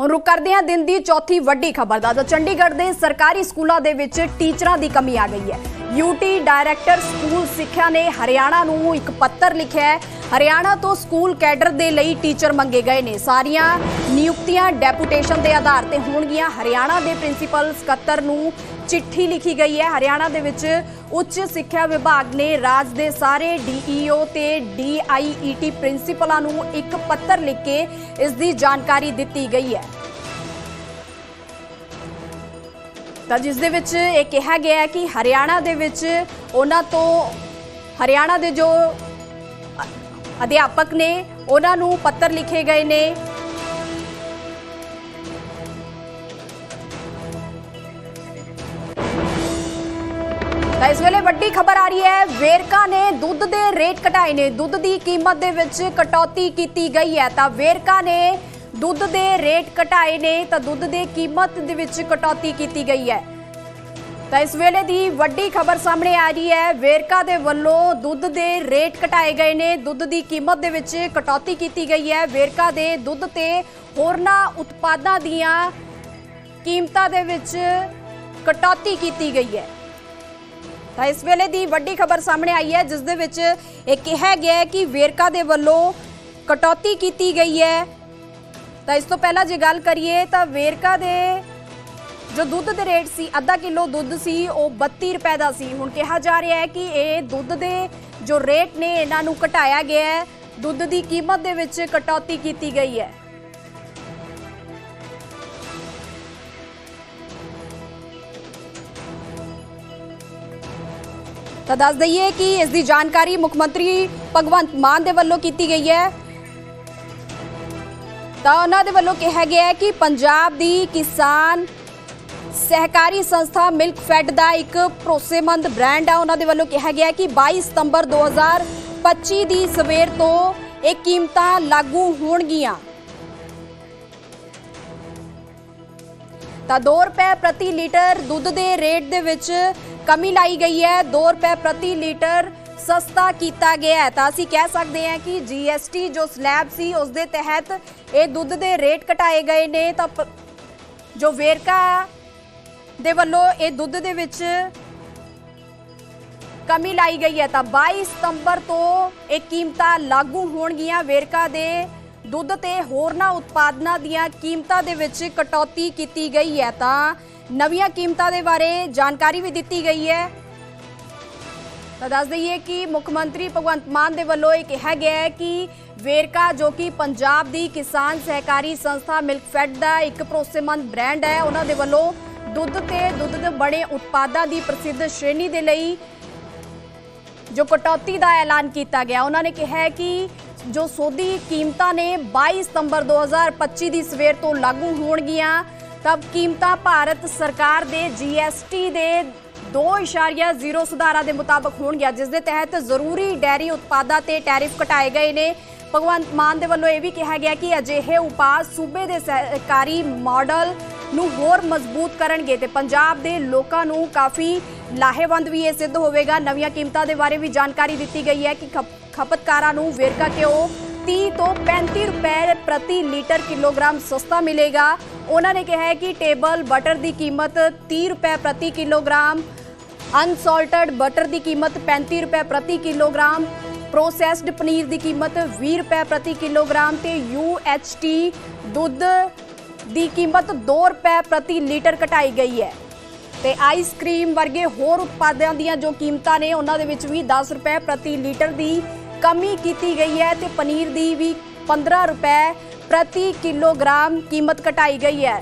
ਹੁਣ ਰੁਕ ਕਰਦੇ ਹਾਂ ਦਿਨ ਦੀ ਚੌਥੀ ਵੱਡੀ ਖਬਰ ਦਾ। ਜੋ ਚੰਡੀਗੜ੍ਹ ਦੇ ਸਰਕਾਰੀ ਸਕੂਲਾਂ ਦੇ ਵਿੱਚ ਟੀਚਰਾਂ ਦੀ ਕਮੀ ਆ ਗਈ ਹੈ। ਯੂਟੀ ਡਾਇਰੈਕਟਰ ਸਕੂਲ ਸਿੱਖਿਆ ਨੇ ਹਰਿਆਣਾ ਨੂੰ ਇੱਕ ਪੱਤਰ ਲਿਖਿਆ ਹੈ। ਹਰਿਆਣਾ ਤੋਂ ਸਕੂਲ ਕੈਡਰ ਦੇ ਲਈ ਟੀਚਰ ਮੰਗੇ ਗਏ ਨੇ। ਸਾਰੀਆਂ ਨਿਯੁਕਤੀਆਂ ਡੈਪੂਟੇਸ਼ਨ ਦੇ ਆਧਾਰ ਤੇ ਹੋਣਗੀਆਂ। ਹਰਿਆਣਾ ਦੇ ਪ੍ਰਿੰਸੀਪਲ ਸਕੱਤਰ ਨੂੰ ਚਿੱਠੀ ਲਿਖੀ ਗਈ ਹੈ। ਹਰਿਆਣਾ ਦੇ ਵਿੱਚ ਉੱਚ ਸਿੱਖਿਆ ਵਿਭਾਗ ਨੇ ਰਾਜ ਦੇ ਸਾਰੇ ਡੀਈਓ ਤੇ ਡੀਆਈਈਟੀ ਪ੍ਰਿੰਸੀਪਲਾਂ ਨੂੰ ਇੱਕ ਪੱਤਰ ਲਿਖ ਕੇ ਇਸ ਦੀ ਜਾਣਕਾਰੀ ਦਿੱਤੀ ਗਈ ਹੈ। ਤਾਂ ਜਿਸ ਦੇ ਵਿੱਚ ਇਹ ਕਿਹਾ ਗਿਆ ਹੈ ਕਿ ਹਰਿਆਣਾ ਦੇ ਵਿੱਚ ਉਹਨਾਂ ਤੋਂ, ਹਰਿਆਣਾ ਦੇ ਜੋ ਅਧਿਆਪਕ ਨੇ, ਉਹਨਾਂ ਨੂੰ ਪੱਤਰ ਲਿਖੇ ਗਏ ਨੇ। ਤਾਂ ਇਸ ਵੇਲੇ ਵੱਡੀ ਖਬਰ ਆ ਰਹੀ ਹੈ, ਵੇਰਕਾ ਨੇ ਦੁੱਧ ਦੇ ਰੇਟ ਘਟਾਏ ਨੇ। ਦੁੱਧ ਦੀ ਕੀਮਤ ਦੇ ਵਿੱਚ ਕਟੌਤੀ ਕੀਤੀ ਗਈ ਹੈ। ਤਾਂ ਵੇਰਕਾ ਨੇ ਦੁੱਧ ਦੇ ਰੇਟ ਘਟਾਏ ਨੇ ਤਾਂ ਦੁੱਧ ਦੇ ਕੀਮਤ ਦੇ ਵਿੱਚ ਕਟੌਤੀ ਕੀਤੀ ਗਈ ਹੈ। ਤਾਂ ਇਸ ਵੇਲੇ ਦੀ ਵੱਡੀ ਖਬਰ ਸਾਹਮਣੇ ਆ ਰਹੀ ਹੈ। ਵੇਰਕਾ ਦੇ ਵੱਲੋਂ ਦੁੱਧ ਦੇ ਰੇਟ ਘਟਾਏ ਗਏ ਨੇ। ਦੁੱਧ ਦੀ ਕੀਮਤ ਦੇ ਵਿੱਚ ਕਟੌਤੀ ਕੀਤੀ ਗਈ ਹੈ। ਵੇਰਕਾ ਦੇ ਦੁੱਧ ਤੇ ਹੋਰਨਾਂ ਉਤਪਾਦਾਂ ਦੀਆਂ ਕੀਮਤਾਂ ਦੇ ਵਿੱਚ ਕਟੌਤੀ ਕੀਤੀ ਗਈ ਹੈ। ਤਾਂ ਇਸ ਵੇਲੇ ਦੀ ਵੱਡੀ ਖਬਰ ਸਾਹਮਣੇ ਆਈ ਹੈ, ਜਿਸ ਦੇ ਵਿੱਚ ਇਹ ਕਿਹਾ ਗਿਆ ਹੈ ਕਿ ਵੇਰਕਾ ਦੇ ਵੱਲੋਂ ਕਟੌਤੀ ਕੀਤੀ ਗਈ ਹੈ। ਤਾਂ ਇਸ ਤੋਂ ਪਹਿਲਾਂ ਜੇ ਗੱਲ ਕਰੀਏ ਤਾਂ ਵੇਰਕਾ ਦੇ ਜੋ ਦੁੱਧ ਦੇ ਰੇਟ ਸੀ, ਅੱਧਾ ਕਿਲੋ ਦੁੱਧ ਸੀ, ਉਹ 32 ਰੁਪਏ ਦਾ ਸੀ। ਹੁਣ ਕਿਹਾ ਜਾ ਰਿਹਾ ਹੈ ਕਿ ਇਹ ਦੁੱਧ ਦੇ ਜੋ ਰੇਟ ਨੇ, ਇਹਨਾਂ ਨੂੰ ਘਟਾਇਆ ਗਿਆ ਹੈ। ਦੁੱਧ ਦੀ ਕੀਮਤ ਦੇ ਵਿੱਚ ਕਟੌਤੀ ਕੀਤੀ ਗਈ ਹੈ। ਤਾਂ ਦੱਸ ਦਈਏ ਕਿ ਇਸ ਦੀ ਜਾਣਕਾਰੀ ਮੁੱਖ ਮੰਤਰੀ ਭਗਵੰਤ ਮਾਨ ਦੇ ਵੱਲੋਂ ਕੀਤੀ ਗਈ ਹੈ। ਤਾਂ ਉਹਨਾਂ ਦੇ ਵੱਲੋਂ ਕਿਹਾ ਗਿਆ ਹੈ ਕਿ ਪੰਜਾਬ ਦੀ ਕਿਸਾਨ ਸਹਿਕਾਰੀ ਸੰਸਥਾ ਮਿਲਕ ਫੈਡ ਦਾ ਇੱਕ ਭਰੋਸੇਮੰਦ ਬ੍ਰਾਂਡ ਆ। ਉਹਨਾਂ ਦੇ ਵੱਲੋਂ ਕਿਹਾ ਗਿਆ ਕਿ 22 ਸਤੰਬਰ 2025 ਦੀ ਸਵੇਰ ਤੋਂ ਇਹ ਕੀਮਤਾਂ ਲਾਗੂ ਹੋਣਗੀਆਂ। ਤਾਂ 2 ਰੁਪਏ ਪ੍ਰਤੀ ਲੀਟਰ ਦੁੱਧ ਦੇ ਰੇਟ ਦੇ ਵਿੱਚ ਕਮੀ ਲਾਈ ਗਈ ਹੈ। 2 ਰੁਪਏ ਪ੍ਰਤੀ ਲੀਟਰ ਸਸਤਾ ਕੀਤਾ ਗਿਆ ਹੈ। ਤਾਂ ਅਸੀਂ ਕਹਿ ਸਕਦੇ ਹਾਂ ਕਿ ਜੀਐਸਟੀ ਜੋ ਸਲੈਬ ਸੀ ਉਸ ਦੇ ਤਹਿਤ ਇਹ ਦੁੱਧ ਦੇ ਰੇਟ ਘਟਾਏ ਗਏ ਨੇ। ਤਾਂ ਪ- ਜੋ ਵੇਰਕਾ ਦੇ ਵੱਲੋਂ ਇਹ ਦੁੱਧ ਦੇ ਵਿੱਚ ਕਮੀ ਲਾਈ ਗਈ ਹੈ। ਤਾਂ 22 ਸਤੰਬਰ ਤੋਂ ਇਹ ਕੀਮਤਾਂ ਲਾਗੂ ਹੋਣਗੀਆਂ। ਵੇਰਕਾ ਦੇ ਦੁੱਧ ਤੇ ਹੋਰਨਾਂ ਉਤਪਾਦਨਾਂ ਦੀਆਂ ਕੀਮਤਾਂ ਦੇ ਵਿੱਚ ਕਟੌਤੀ ਕੀਤੀ ਗਈ ਹੈ। ਤਾਂ ਨਵੀਆਂ ਕੀਮਤਾਂ ਦੇ ਬਾਰੇ ਜਾਣਕਾਰੀ ਵੀ ਦਿੱਤੀ ਗਈ ਹੈ। ਤਾਂ ਦੱਸ ਦਈਏ ਕਿ ਮੁੱਖ ਮੰਤਰੀ ਭਗਵੰਤ ਮਾਨ ਦੇ ਵੱਲੋਂ ਇਹ ਕਿਹਾ ਗਿਆ ਹੈ ਕਿ ਵੇਰਕਾ, ਜੋ ਕਿ ਪੰਜਾਬ ਦੀ ਕਿਸਾਨ ਸਹਿਕਾਰੀ ਸੰਸਥਾ ਮਿਲਕਫੈਡ ਦਾ ਇੱਕ ਭਰੋਸੇਮੰਦ ਬ੍ਰਾਂਡ ਹੈ, ਉਹਨਾਂ ਦੇ ਵੱਲੋਂ ਦੁੱਧ ਤੇ ਦੁੱਧ ਦੇ ਬਣੇ ਉਤਪਾਦਾਂ ਦੀ ਪ੍ਰਸਿੱਧ ਸ਼੍ਰੇਣੀ ਦੇ ਲਈ ਜੋ ਕਟੌਤੀ ਦਾ ਐਲਾਨ ਕੀਤਾ ਗਿਆ। ਉਹਨਾਂ ਨੇ ਕਿਹਾ ਕਿ ਜੋ ਸੋਧੀ ਕੀਮਤਾਂ ਨੇ 22 ਸਤੰਬਰ 2025 ਦੀ ਸਵੇਰ ਤੋਂ ਲਾਗੂ ਹੋਣਗੀਆਂ, ਤਬ ਕੀਮਤਾਂ ਭਾਰਤ ਸਰਕਾਰ ਦੇ GST ਦੇ 2.0 ਸੁਧਾਰਾਂ ਦੇ ਮੁਤਾਬਕ ਹੋਣਗੀਆਂ, ਜਿਸ ਦੇ ਤਹਿਤ ਜ਼ਰੂਰੀ ਡੈਰੀ ਉਤਪਾਦਾਂ ਤੇ ਟੈਰਿਫ ਘਟਾਏ ਗਏ ਨੇ। ਭਗਵੰਤ ਮਾਨ ਦੇ ਵੱਲੋਂ ਇਹ ਵੀ ਕਿਹਾ ਗਿਆ ਕਿ ਅਜਿਹੇ ਉਪਾਅ ਸੂਬੇ ਦੇ ਸਰਕਾਰੀ ਮਾਡਲ ਨੂੰ ਹੋਰ ਮਜ਼ਬੂਤ ਕਰਨਗੇ ਤੇ ਪੰਜਾਬ ਦੇ ਲੋਕਾਂ ਨੂੰ ਕਾਫੀ ਲਾਹੇਵੰਦ ਵੀ ਇਹ ਸਿੱਧ ਹੋਵੇਗਾ। ਨਵੀਆਂ ਕੀਮਤਾਂ ਦੇ ਬਾਰੇ ਵੀ ਜਾਣਕਾਰੀ ਦਿੱਤੀ ਗਈ ਹੈ ਕਿ ਖਪ- ਖਪਤਕਾਰਾਂ ਨੂੰ ਵੇਰਕਾ ਘਿਓ 30 ਤੋਂ 35 ਰੁਪਏ ਪ੍ਰਤੀ ਲੀਟਰ ਕਿਲੋਗ੍ਰਾਮ ਸਸਤਾ ਮਿਲੇਗਾ। ਉਹਨਾਂ ਨੇ ਕਿਹਾ ਹੈ ਕਿ ਟੇਬਲ ਬਟਰ ਦੀ ਕੀਮਤ 30 ਰੁਪਏ ਪ੍ਰਤੀ ਕਿਲੋਗ੍ਰਾਮ ਅਨਸਾਲਟਡ ਬਟਰ ਦੀ ਕੀਮਤ 35 ਰੁਪਏ ਪ੍ਰਤੀ ਕਿਲੋਗ੍ਰਾਮ ਪ੍ਰੋਸੈਸਡ ਪਨੀਰ ਦੀ ਕੀਮਤ 20 ਰੁਪਏ ਪ੍ਰਤੀ ਕਿਲੋਗ੍ਰਾਮ ਤੇ UHT ਦੁੱਧ ਦੀ ਕੀਮਤ 2 ਰੁਪਏ ਪ੍ਰਤੀ ਲੀਟਰ ਘਟਾਈ ਗਈ ਹੈ। ਤੇ ਆਈਸਕ੍ਰੀਮ ਵਰਗੇ ਹੋਰ ਉਤਪਾਦਾਂ ਦੀਆਂ ਜੋ ਕੀਮਤਾਂ ਨੇ, ਉਹਨਾਂ ਦੇ ਵਿੱਚ ਵੀ 10 ਰੁਪਏ ਪ੍ਰਤੀ ਲੀਟਰ ਦੀ ਕਮੀ ਕੀਤੀ ਗਈ ਹੈ ਤੇ ਪਨੀਰ ਦੀ ਵੀ 15 ਰੁਪਏ ਪ੍ਰਤੀ ਕਿਲੋਗ੍ਰਾਮ ਕੀਮਤ ਘਟਾਈ ਗਈ ਹੈ।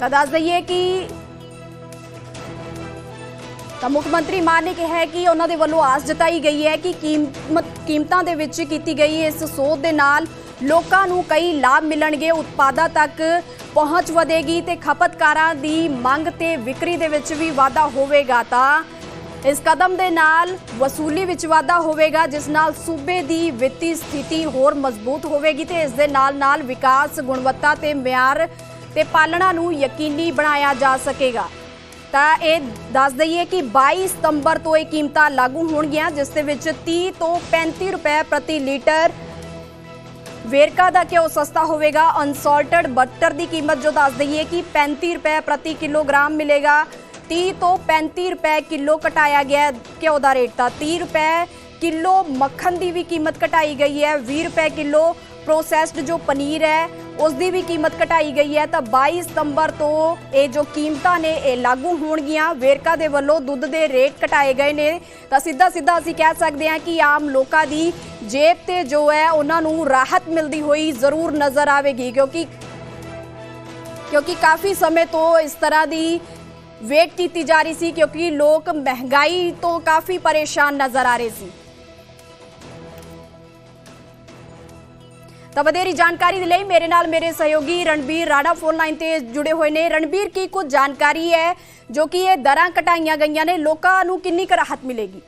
ਤਾਂ ਦੱਸ ਦਈਏ ਕਿ ਤਾਂ ਮੁੱਖ ਮੰਤਰੀ ਮਾਨ ਨੇ ਕਿਹਾ ਕਿ ਉਹਨਾਂ ਦੇ ਵੱਲੋਂ ਆਸ ਜਤਾਈ ਗਈ ਹੈ ਕਿ ਕੀਮਤ ਕੀਮਤਾਂ ਦੇ ਵਿੱਚ ਕੀਤੀ ਗਈ ਇਸ ਸੋਧ ਦੇ ਨਾਲ ਲੋਕਾਂ ਨੂੰ ਕਈ ਲਾਭ ਮਿਲਣਗੇ, ਉਤਪਾਦਾਂ ਤੱਕ ਪਹੁੰਚ ਵਧੇਗੀ ਤੇ ਖਪਤਕਾਰਾਂ ਦੀ ਮੰਗ ਤੇ ਵਿਕਰੀ ਦੇ ਵਿੱਚ ਵੀ ਵਾਧਾ ਹੋਵੇਗਾ। ਤਾਂ ਇਸ ਕਦਮ ਦੇ ਨਾਲ ਵਸੂਲੀ ਵਿੱਚ ਵਾਧਾ ਹੋਵੇਗਾ, ਜਿਸ ਨਾਲ ਸੂਬੇ ਦੀ ਵਿੱਤੀ ਸਥਿਤੀ ਹੋਰ ਮਜ਼ਬੂਤ ਹੋਵੇਗੀ ਤੇ ਇਸ ਦੇ ਨਾਲ ਨਾਲ ਵਿਕਾਸ, ਗੁਣਵੱਤਾ ਤੇ ਮਿਆਰ ਤੇ ਪਾਲਣਾ ਨੂੰ ਯਕੀਨੀ ਬਣਾਇਆ ਜਾ ਸਕੇਗਾ। ਤਾਂ ਇਹ ਦੱਸ ਦਈਏ ਕਿ 22 ਸਤੰਬਰ ਤੋਂ ਇਹ ਕੀਮਤਾਂ ਲਾਗੂ ਹੋਣਗੀਆਂ, ਜਿਸ ਦੇ ਵਿੱਚ 30 ਤੋਂ 35 ਰੁਪਏ ਪ੍ਰਤੀ ਲੀਟਰ ਵੇਰਕਾ ਦਾ ਘਿਓ ਸਸਤਾ ਹੋਵੇਗਾ। ਅਨਸਾਲਟਡ ਬਟਰ ਦੀ ਕੀਮਤ ਜੋ ਦੱਸ ਦਈਏ ਕਿ 35 ਰੁਪਏ ਪ੍ਰਤੀ ਕਿਲੋਗ੍ਰਾਮ ਮਿਲੇਗਾ। 30 ਤੋਂ 35 ਰੁਪਏ ਕਿਲੋ ਘਟਾਇਆ ਗਿਆ ਘਿਓ ਦਾ ਰੇਟ। ਤਾਂ 30 ਰੁਪਏ ਕਿਲੋ ਮੱਖਣ ਦੀ ਵੀ ਕੀਮਤ ਘਟਾਈ ਗਈ ਹੈ। 20 ਰੁਪਏ ਕਿਲੋ ਪ੍ਰੋਸੈਸਡ ਜੋ ਪਨੀਰ ਹੈ ਉਸ ਦੀ ਵੀ ਕੀਮਤ ਘਟਾਈ ਗਈ ਹੈ ਤਾਂ 22 ਸਤੰਬਰ ਤੋਂ ਇਹ ਜੋ ਕੀਮਤਾਂ ਨੇ, ਇਹ ਲਾਗੂ ਹੋਣਗੀਆਂ। ਵੇਰਕਾ ਦੇ ਵੱਲੋਂ ਦੁੱਧ ਦੇ ਰੇਟ ਘਟਾਏ ਗਏ ਨੇ। ਤਾਂ ਸਿੱਧਾ ਸਿੱਧਾ ਅਸੀਂ ਕਹਿ ਸਕਦੇ ਹਾਂ ਕਿ ਆਮ ਲੋਕਾਂ ਦੀ ਜੇਬ ਤੇ ਜੋ ਹੈ, ਉਹਨਾਂ ਨੂੰ ਰਾਹਤ ਮਿਲਦੀ ਹੋਈ ਜ਼ਰੂਰ ਨਜ਼ਰ ਆਵੇਗੀ। ਕਿਉਂਕਿ ਕਿਉਂਕਿ ਕਾਫੀ ਸਮੇਂ ਤੋਂ ਇਸ ਤਰ੍ਹਾਂ ਦੀ ਵੇਟ ਕੀਤੀ ਜਾ ਰਹੀ ਸੀ, ਕਿਉਂਕਿ ਲੋਕ ਮਹਿੰਗਾਈ ਤੋਂ ਕਾਫੀ ਪਰੇਸ਼ਾਨ ਨਜ਼ਰ ਆ ਰਹੇ ਸੀ। ਤਾਂ ਵਧੇਰੀ ਜਾਣਕਾਰੀ ਦੇ ਲਈ ਮੇਰੇ ਨਾਲ ਮੇਰੇ ਸਹਿਯੋਗੀ ਰਣਬੀਰ ਰਾਣਾ ਫੋਨ ਲਾਈਨ ਤੇ ਜੁੜੇ ਹੋਏ ਨੇ। ਰਣਬੀਰ, ਕੀ ਕੁਝ ਜਾਣਕਾਰੀ ਹੈ ਜੋ ਕਿ ਇਹ ਦਰਾਂ ਘਟਾਈਆਂ ਗਈਆਂ ਨੇ? ਲੋਕਾਂ ਨੂੰ ਕਿੰਨੀ ਕੁ ਰਾਹਤ ਮਿਲੇਗੀ?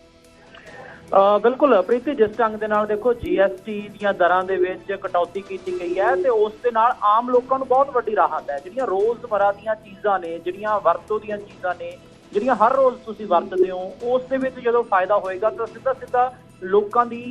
ਬਿਲਕੁਲ ਪ੍ਰੀਤੀ, ਜਿਸ ਢੰਗ ਦੇ ਨਾਲ ਦੇਖੋ GST ਦੀਆਂ ਦਰਾਂ ਦੇ ਵਿੱਚ ਕਟੌਤੀ ਕੀਤੀ ਗਈ ਹੈ ਤੇ ਉਸ ਦੇ ਨਾਲ ਆਮ ਲੋਕਾਂ ਨੂੰ ਬਹੁਤ ਵੱਡੀ ਰਾਹਤ ਹੈ। ਜਿਹੜੀਆਂ ਰੋਜ਼ਮਰਾ ਦੀਆਂ ਚੀਜ਼ਾਂ ਨੇ, ਜਿਹੜੀਆਂ ਵਰਤੋਂ ਦੀਆਂ ਚੀਜ਼ਾਂ ਨੇ ਜਿਹੜੀਆਂ ਹਰ ਰੋਜ਼ ਤੁਸੀਂ ਵਰਤਦੇ ਹੋ, ਉਸ ਦੇ ਵਿੱਚ ਜਦੋਂ ਫਾਇਦਾ ਹੋਏਗਾ ਤਾਂ ਸਿੱਧਾ ਸਿੱਧਾ ਲੋਕਾਂ ਦੀ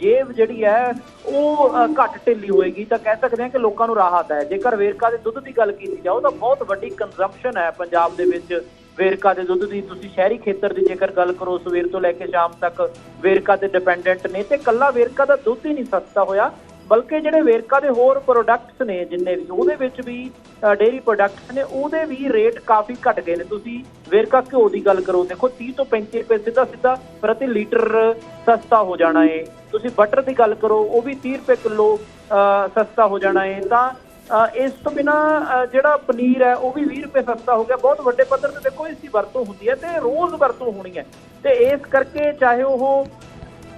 ਜੇਬ ਜਿਹੜੀ ਹੈ, ਉਹ ਘੱਟ ਢਿੱਲੀ ਹੋਏਗੀ। ਤਾਂ ਕਹਿ ਸਕਦੇ ਹਾਂ ਕਿ ਲੋਕਾਂ ਨੂੰ ਰਾਹਤ ਹੈ। ਜੇਕਰ ਵੇਰਕਾ ਦੇ ਦੁੱਧ ਦੀ ਗੱਲ ਕੀਤੀ ਜਾਓ, ਤਾਂ ਬਹੁਤ ਵੱਡੀ ਕੰਜ਼ੰਪਸ਼ਨ ਹੈ ਪੰਜਾਬ ਦੇ ਵਿੱਚ। ਵੇਰਕਾ ਦੇ ਦੁੱਧ ਦੀ ਤੁਸੀਂ ਸ਼ਹਿਰੀ ਖੇਤਰ ਦੀ ਜੇਕਰ ਗੱਲ ਕਰੋ, ਸਵੇਰ ਤੋਂ ਲੈ ਕੇ ਸ਼ਾਮ ਤੱਕ ਵੇਰਕਾ ਤੇ ਡਿਪੈਂਡੈਂਟ ਨੇ, ਤੇ ਕੱਲਾ ਵੇਰਕਾ ਦਾ ਦੁੱਧ ਹੀ ਨਹੀਂ ਸਸਤਾ ਹੋਇਆ। ਬਲਕਿ ਜਿਹੜੇ ਵੇਰਕਾ ਦੇ ਹੋਰ ਪ੍ਰੋਡਕਟਸ ਨੇ ਜਿੰਨੇ ਵੀ, ਉਹਦੇ ਵਿੱਚ ਵੀ ਡੇਰੀ ਪ੍ਰੋਡਕਟਸ ਨੇ, ਉਹਦੇ ਵੀ ਰੇਟ ਕਾਫੀ ਘਟ ਗਏ ਨੇ। ਤੁਸੀਂ ਵੇਰਕਾ ਘਿਓ ਦੀ ਗੱਲ ਕਰੋ, ਦੇਖੋ 30 ਤੋਂ 35 ਰੁਪਏ ਸਿੱਧਾ ਸਿੱਧਾ ਪ੍ਰਤੀ ਲੀਟਰ ਸਸਤਾ ਹੋ ਜਾਣਾ ਏ। ਤੁਸੀਂ ਬਟਰ ਦੀ ਗੱਲ ਕਰੋ, ਉਹ ਵੀ 30 ਰੁਪਏ ਕਿਲੋ ਸਸਤਾ ਹੋ ਜਾਣਾ ਏ। ਤਾਂ ਇਸ ਤੋਂ ਬਿਨਾ ਜਿਹੜਾ ਪਨੀਰ ਹੈ, ਉਹ ਵੀ 20 ਰੁਪਏ ਸਸਤਾ ਹੋ ਗਿਆ। ਬਹੁਤ ਵੱਡੇ ਪੱਧਰ ਤੇ ਦੇਖੋ ਇਸ ਦੀ ਵਰਤੋਂ ਹੁੰਦੀ ਹੈ ਤੇ ਰੋਜ਼ ਵਰਤੋਂ ਹੋਣੀ ਹੈ। ਤੇ ਇਸ ਕਰਕੇ ਚਾਹੇ ਉਹ